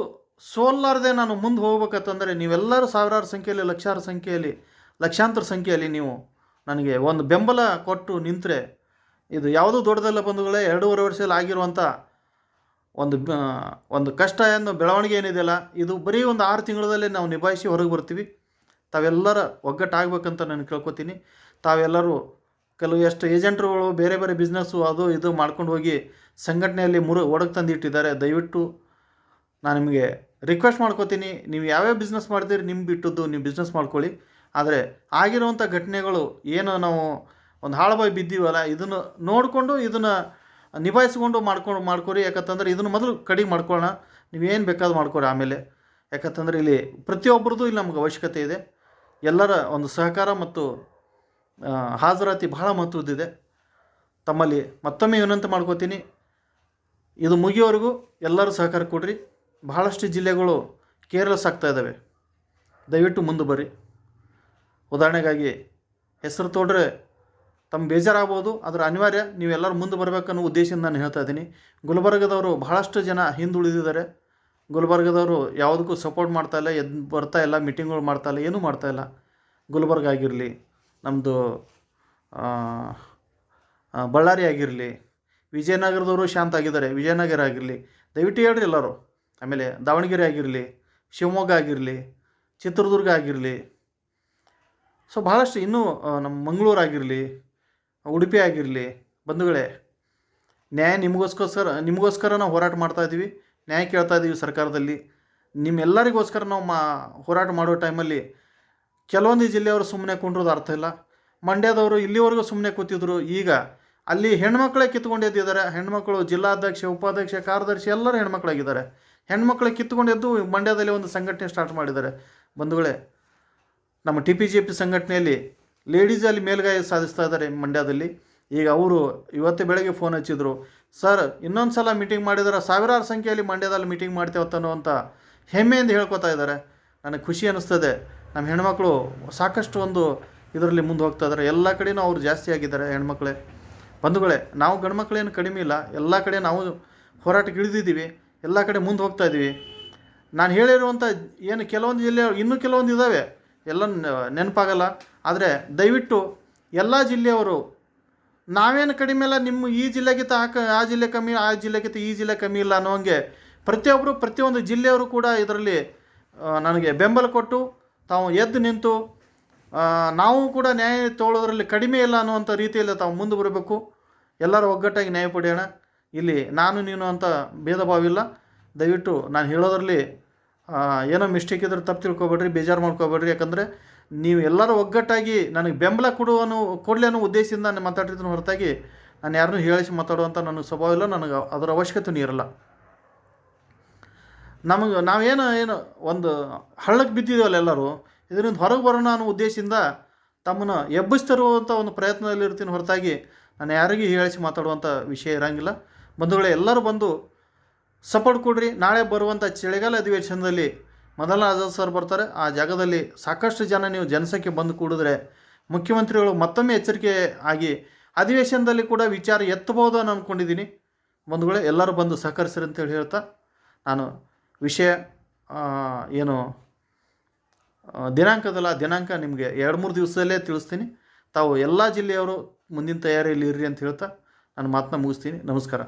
ಸೋಲಾರದೆ ನಾನು ಮುಂದೆ ಹೋಗ್ಬೇಕಂತಂದರೆ ನೀವೆಲ್ಲರೂ ಸಾವಿರಾರು ಸಂಖ್ಯೆಯಲ್ಲಿ, ಲಕ್ಷಾರು ಸಂಖ್ಯೆಯಲ್ಲಿ, ಲಕ್ಷಾಂತರ ಸಂಖ್ಯೆಯಲ್ಲಿ ನೀವು ನನಗೆ ಒಂದು ಬೆಂಬಲ ಕೊಟ್ಟು ನಿಂತರೆ ಇದು ಯಾವುದೂ ದೊಡ್ಡದಲ್ಲ ಬಂಧುಗಳೇ, ಎರಡೂವರೆ ವರ್ಷದಲ್ಲಿ ಆಗಿರುವಂಥ ಒಂದು ಒಂದು ಕಷ್ಟ ಏನು, ಬೆಳವಣಿಗೆ ಏನಿದೆಯಲ್ಲ ಇದು ಬರೀ ಒಂದು ಆರು ತಿಂಗಳಲ್ಲೇ ನಾವು ನಿಭಾಯಿಸಿ ಹೊರಗೆ ಬರ್ತೀವಿ. ತಾವೆಲ್ಲರ ಒಗ್ಗಟ್ಟಾಗಬೇಕಂತ ನಾನು ಕೇಳ್ಕೊತೀನಿ. ತಾವೆಲ್ಲರೂ ಕೆಲವು ಎಷ್ಟು ಏಜೆಂಟ್ರುಗಳು, ಬೇರೆ ಬೇರೆ ಬಿಸ್ನೆಸ್ಸು ಅದು ಇದು ಮಾಡ್ಕೊಂಡು ಹೋಗಿ ಸಂಘಟನೆಯಲ್ಲಿ ಮುರು, ಒಡಗೆ ತಂದಿಟ್ಟಿದ್ದಾರೆ. ದಯವಿಟ್ಟು ನಾನು ನಿಮಗೆ ರಿಕ್ವೆಸ್ಟ್ ಮಾಡ್ಕೋತೀನಿ, ನೀವು ಯಾವ್ಯಾವ ಬಿಸ್ನೆಸ್ ಮಾಡ್ತೀರಿ ನಿಮ್ಮ ಬಿಟ್ಟದ್ದು ನೀವು ಬಿಸ್ನೆಸ್ ಮಾಡ್ಕೊಳ್ಳಿ. ಆದರೆ ಆಗಿರುವಂಥ ಘಟನೆಗಳು ಏನು ನಾವು ಒಂದು ಹಾಳುಬಾಯಿ ಬಿದ್ದೀವಲ್ಲ, ಇದನ್ನು ನೋಡಿಕೊಂಡು ಇದನ್ನು ನಿಭಾಯಿಸ್ಕೊಂಡು ಮಾಡ್ಕೊಂಡು ಮಾಡ್ಕೊರಿ. ಯಾಕಂತಂದ್ರೆ ಇದನ್ನು ಮೊದಲು ಕಡಿಮೆ ಮಾಡ್ಕೊಳ್ಳೋಣ. ನೀವೇನು ಬೇಕಾದ್ರೂ ಮಾಡ್ಕೊರಿ ಆಮೇಲೆ. ಯಾಕಂತಂದ್ರೆ ಇಲ್ಲಿ ಪ್ರತಿಯೊಬ್ಬರದ್ದು ಇಲ್ಲಿ ನಮ್ಗೆ ಅವಶ್ಯಕತೆ ಇದೆ. ಎಲ್ಲರ ಒಂದು ಸಹಕಾರ ಮತ್ತು ಹಾಜರಾತಿ ಬಹಳ ಮಹತ್ವದ್ದಿದೆ. ತಮ್ಮಲ್ಲಿ ಮತ್ತೊಮ್ಮೆ ವಿನಂತಿ ಮಾಡ್ಕೋತೀನಿ. ಇದು ಮುಗಿಯೋವರೆಗೂ ಎಲ್ಲರೂ ಸಹಕಾರ ಕೊಡ್ರಿ. ಬಹಳಷ್ಟು ಜಿಲ್ಲೆಗಳು ಕೇರ್ಲೆಸ್ ಆಗ್ತಾ ಇದ್ದಾವೆ. ದಯವಿಟ್ಟು ಮುಂದೆ ಬರ್ರಿ. ಉದಾಹರಣೆಗಾಗಿ ಹೆಸರು ತೊಡ್ರೆ ತಮ್ಮ ಬೇಜಾರಾಗ್ಬೋದು ಅದರ ಅನಿವಾರ್ಯ ನೀವೆಲ್ಲರೂ ಮುಂದೆ ಬರಬೇಕನ್ನೋ ಉದ್ದೇಶದಿಂದ ನಾನು ಹೇಳ್ತಾ ಇದ್ದೀನಿ. ಗುಲ್ಬರ್ಗದವರು ಬಹಳಷ್ಟು ಜನ ಹಿಂದುಳಿದಿದ್ದಾರೆ. ಗುಲ್ಬರ್ಗದವರು ಯಾವುದಕ್ಕೂ ಸಪೋರ್ಟ್ ಮಾಡ್ತಾ ಇಲ್ಲ ಎದ್ದು ಬರ್ತಾ ಇಲ್ಲ ಮೀಟಿಂಗ್ಗಳು ಮಾಡ್ತಾ ಇಲ್ಲ, ಏನೂ ಮಾಡ್ತಾ ಇಲ್ಲ. ಗುಲ್ಬರ್ಗ ಆಗಿರಲಿ ನಮ್ಮದು ಬಳ್ಳಾರಿ ಆಗಿರಲಿ, ವಿಜಯನಗರದವರು ಶಾಂತ ಆಗಿದ್ದಾರೆ. ವಿಜಯನಗರ ಆಗಿರಲಿ, ದಯವಿಟ್ಟು ಹೇಳ್ರಿ ಎಲ್ಲರೂ. ಆಮೇಲೆ ದಾವಣಗೆರೆ ಆಗಿರಲಿ, ಶಿವಮೊಗ್ಗ ಆಗಿರಲಿ, ಚಿತ್ರದುರ್ಗ ಆಗಿರಲಿ. ಸೊ ಭಾಳಷ್ಟು ಇನ್ನೂ ನಮ್ಮ ಮಂಗಳೂರು ಆಗಿರಲಿ ಉಡುಪಿ ಆಗಿರಲಿ, ಬಂಧುಗಳೇ, ನ್ಯಾಯ ನಿಮಗೋಸ್ಕರ ನಿಮಗೋಸ್ಕರ ನಾವು ಹೋರಾಟ ಮಾಡ್ತಾ ಇದ್ದೀವಿ. ನ್ಯಾಯ ಕೇಳ್ತಾ ಇದ್ದೀವಿ ಸರ್ಕಾರದಲ್ಲಿ. ನಿಮ್ಮೆಲ್ಲರಿಗೋಸ್ಕರ ನಾವು ಮಾ, ಹೋರಾಟ ಮಾಡೋ ಟೈಮಲ್ಲಿ ಕೆಲವೊಂದು ಜಿಲ್ಲೆಯವರು ಸುಮ್ಮನೆ ಕುಂಡ್ರದು ಅರ್ಥ ಇಲ್ಲ. ಮಂಡ್ಯದವರು ಇಲ್ಲಿವರೆಗೂ ಸುಮ್ಮನೆ ಕೂತಿದ್ರು. ಈಗ ಅಲ್ಲಿ ಹೆಣ್ಮಕ್ಳೇ ಕಿತ್ಕೊಂಡೆದ್ದಿದ್ದಾರೆ ಹೆಣ್ಮಕ್ಳು ಜಿಲ್ಲಾಧ್ಯಕ್ಷ, ಉಪಾಧ್ಯಕ್ಷ, ಕಾರ್ಯದರ್ಶಿ ಎಲ್ಲರೂ ಹೆಣ್ಮಕ್ಳಾಗಿದ್ದಾರೆ. ಹೆಣ್ಮಕ್ಳು ಕಿತ್ಕೊಂಡಿದ್ದು ಮಂಡ್ಯದಲ್ಲಿ ಒಂದು ಸಂಘಟನೆ ಸ್ಟಾರ್ಟ್ ಮಾಡಿದ್ದಾರೆ. ಬಂಧುಗಳೇ, ನಮ್ಮ ಟಿ ಪಿ ಜೆ ಪಿ ಸಂಘಟನೆಯಲ್ಲಿ ಲೇಡೀಸಲ್ಲಿ ಮೇಲ್ಗಾಯ ಸಾಧಿಸ್ತಾ ಇದ್ದಾರೆ ಮಂಡ್ಯದಲ್ಲಿ. ಈಗ ಅವರು ಇವತ್ತೇ ಬೆಳಗ್ಗೆ ಫೋನ್ ಹಚ್ಚಿದ್ರು ಸರ್ ಇನ್ನೊಂದು ಸಲ ಮೀಟಿಂಗ್ ಮಾಡಿದ್ರೆ, ಸಾವಿರಾರು ಸಂಖ್ಯೆಯಲ್ಲಿ ಮಂಡ್ಯದಲ್ಲಿ ಮೀಟಿಂಗ್ ಮಾಡ್ತೇವೆ ಹೆಮ್ಮೆ ಹೆಮ್ಮೆಯಿಂದ ಹೇಳ್ಕೊತಾ ಇದ್ದಾರೆ. ನನಗೆ ಖುಷಿ ಅನ್ನಿಸ್ತದೆ ನಮ್ಮ ಹೆಣ್ಮಕ್ಳು ಸಾಕಷ್ಟು ಒಂದು ಇದರಲ್ಲಿ ಮುಂದೆ ಹೋಗ್ತಾ ಇದ್ದಾರೆ. ಎಲ್ಲ ಕಡೆನೂ ಅವರು ಜಾಸ್ತಿ ಆಗಿದ್ದಾರೆ ಹೆಣ್ಮಕ್ಳೇ. ಬಂಧುಗಳೇ, ನಾವು ಗಂಡು ಮಕ್ಕಳೇನು ಕಡಿಮೆ ಇಲ್ಲ. ಎಲ್ಲ ಕಡೆ ನಾವು ಹೋರಾಟಕ್ಕೆ ಇಳಿದಿದ್ದೀವಿ. ಎಲ್ಲ ಕಡೆ ಮುಂದೆ ಹೋಗ್ತಾ ಇದ್ದೀವಿ. ನಾನು ಹೇಳಿರುವಂಥ ಏನು ಕೆಲವೊಂದು ಜಿಲ್ಲೆ, ಇನ್ನೂ ಕೆಲವೊಂದು ಇದ್ದಾವೆ ಎಲ್ಲ ನೆನಪಾಗಲ್ಲ. ಆದರೆ ದಯವಿಟ್ಟು ಎಲ್ಲ ಜಿಲ್ಲೆಯವರು, ನಾವೇನು ಕಡಿಮೆ ಇಲ್ಲ ನಿಮ್ಮ ಈ ಜಿಲ್ಲೆಗಿಂತ ಆ ಕ, ಆ ಜಿಲ್ಲೆ ಕಮ್ಮಿ, ಆ ಜಿಲ್ಲೆಗಿಂತ ಈ ಜಿಲ್ಲೆ ಕಮ್ಮಿ ಇಲ್ಲ ಅನ್ನೋಂಗೆ ಪ್ರತಿಯೊಬ್ಬರು ಪ್ರತಿಯೊಂದು ಜಿಲ್ಲೆಯವರು ಕೂಡ ಇದರಲ್ಲಿ ನನಗೆ ಬೆಂಬಲ ಕೊಟ್ಟು ತಾವು ಎದ್ದು ನಿಂತು ನಾವು ಕೂಡ ನ್ಯಾಯ ತೋಳೋದ್ರಲ್ಲಿ ಕಡಿಮೆ ಇಲ್ಲ ಅನ್ನುವಂಥ ರೀತಿಯಲ್ಲಿ ತಾವು ಮುಂದೆ ಬರಬೇಕು. ಎಲ್ಲರೂ ಒಗ್ಗಟ್ಟಾಗಿ ನ್ಯಾಯ ಪಡೆಯೋಣ. ಇಲ್ಲಿ ನಾನು, ನೀನು ಅಂತ ಭೇದ ಭಾವ ಇಲ್ಲ ದಯವಿಟ್ಟು ನಾನು ಹೇಳೋದ್ರಲ್ಲಿ ಏನೋ ಮಿಸ್ಟೇಕ್ ಇದ್ರೆ ತಪ್ಪು ತಿಳ್ಕೊಬೇಡ್ರಿ, ಬೇಜಾರು ಮಾಡ್ಕೋಬೇಡ್ರಿ. ಯಾಕಂದರೆ ನೀವು ಎಲ್ಲರೂ ಒಗ್ಗಟ್ಟಾಗಿ ನನಗೆ ಬೆಂಬಲ ಕೊಡುವನು ಕೊಡಲಿ ಅನ್ನೋ ಉದ್ದೇಶದಿಂದ ನಾನು ಮಾತಾಡ್ತಿದ್ದೀನಿ ಹೊರತಾಗಿ ನಾನು ಯಾರನ್ನೂ ಹೇಳಿಸಿ ಮಾತಾಡುವಂಥ ನನಗೆ ಸ್ವಭಾವ ಇಲ್ಲ, ನನಗೆ ಅದರ ಅವಶ್ಯಕತೆ ಇರಲ್ಲ. ನಮಗೆ, ನಾವೇನು, ಏನು, ಒಂದು ಹಳ್ಳಕ್ಕೆ ಬಿದ್ದಿದ್ದೇವಲ್ಲ ಎಲ್ಲರೂ, ಇದರಿಂದ ಹೊರಗೆ ಬರೋಣ ಅನ್ನೋ ಉದ್ದೇಶದಿಂದ ತಮ್ಮನ್ನು ಎಬ್ಬಿಸ್ತಿರುವಂಥ ಒಂದು ಪ್ರಯತ್ನದಲ್ಲಿ ಇರ್ತೀನಿ ಹೊರತಾಗಿ ನಾನು ಯಾರಿಗೂ ಹೇಳಿಸಿ ಮಾತಾಡುವಂಥ ವಿಷಯ ಇರೋಂಗಿಲ್ಲ. ಬಂಧುಗಳೇ, ಎಲ್ಲರೂ ಬಂದು ಸಪೋರ್ಟ್ ಕೊಡ್ರಿ. ನಾಳೆ ಬರುವಂಥ ಚಳಿಗಾಲ ಅಧಿವೇಶನದಲ್ಲಿ ಮೊದಲ ಆಜಾದ್ ಸರ್ ಬರ್ತಾರೆ. ಆ ಜಾಗದಲ್ಲಿ ಸಾಕಷ್ಟು ಜನ ನೀವು ಜನಸಂಖ್ಯೆ ಬಂದು ಕೂಡಿದ್ರೆ ಮುಖ್ಯಮಂತ್ರಿಗಳು ಮತ್ತೊಮ್ಮೆ ಎಚ್ಚರಿಕೆ ಆಗಿ ಅಧಿವೇಶನದಲ್ಲಿ ಕೂಡ ವಿಚಾರ ಎತ್ತಬಹುದು ಅನ್ನೋ ಅಂದ್ಕೊಂಡಿದ್ದೀನಿ ಬಂಧುಗಳೇ, ಎಲ್ಲರೂ ಬಂದು ಸಹಕರಿಸ್ರಿ ಅಂತೇಳಿ ಹೇಳ್ತಾ ನಾನು ವಿಷಯ ಏನು ದಿನಾಂಕದಲ್ಲ, ದಿನಾಂಕ ನಿಮಗೆ ಎರಡು ಮೂರು ದಿವಸದಲ್ಲೇ ತಿಳಿಸ್ತೀನಿ. ತಾವು ಎಲ್ಲ ಜಿಲ್ಲೆಯವರು ಮುಂದಿನ ತಯಾರಿಯಲ್ಲಿ ಇರ್ರಿ ಅಂತ ಹೇಳ್ತಾ ನಾನು ಮಾತನ್ನ ಮುಗಿಸ್ತೀನಿ. ನಮಸ್ಕಾರ.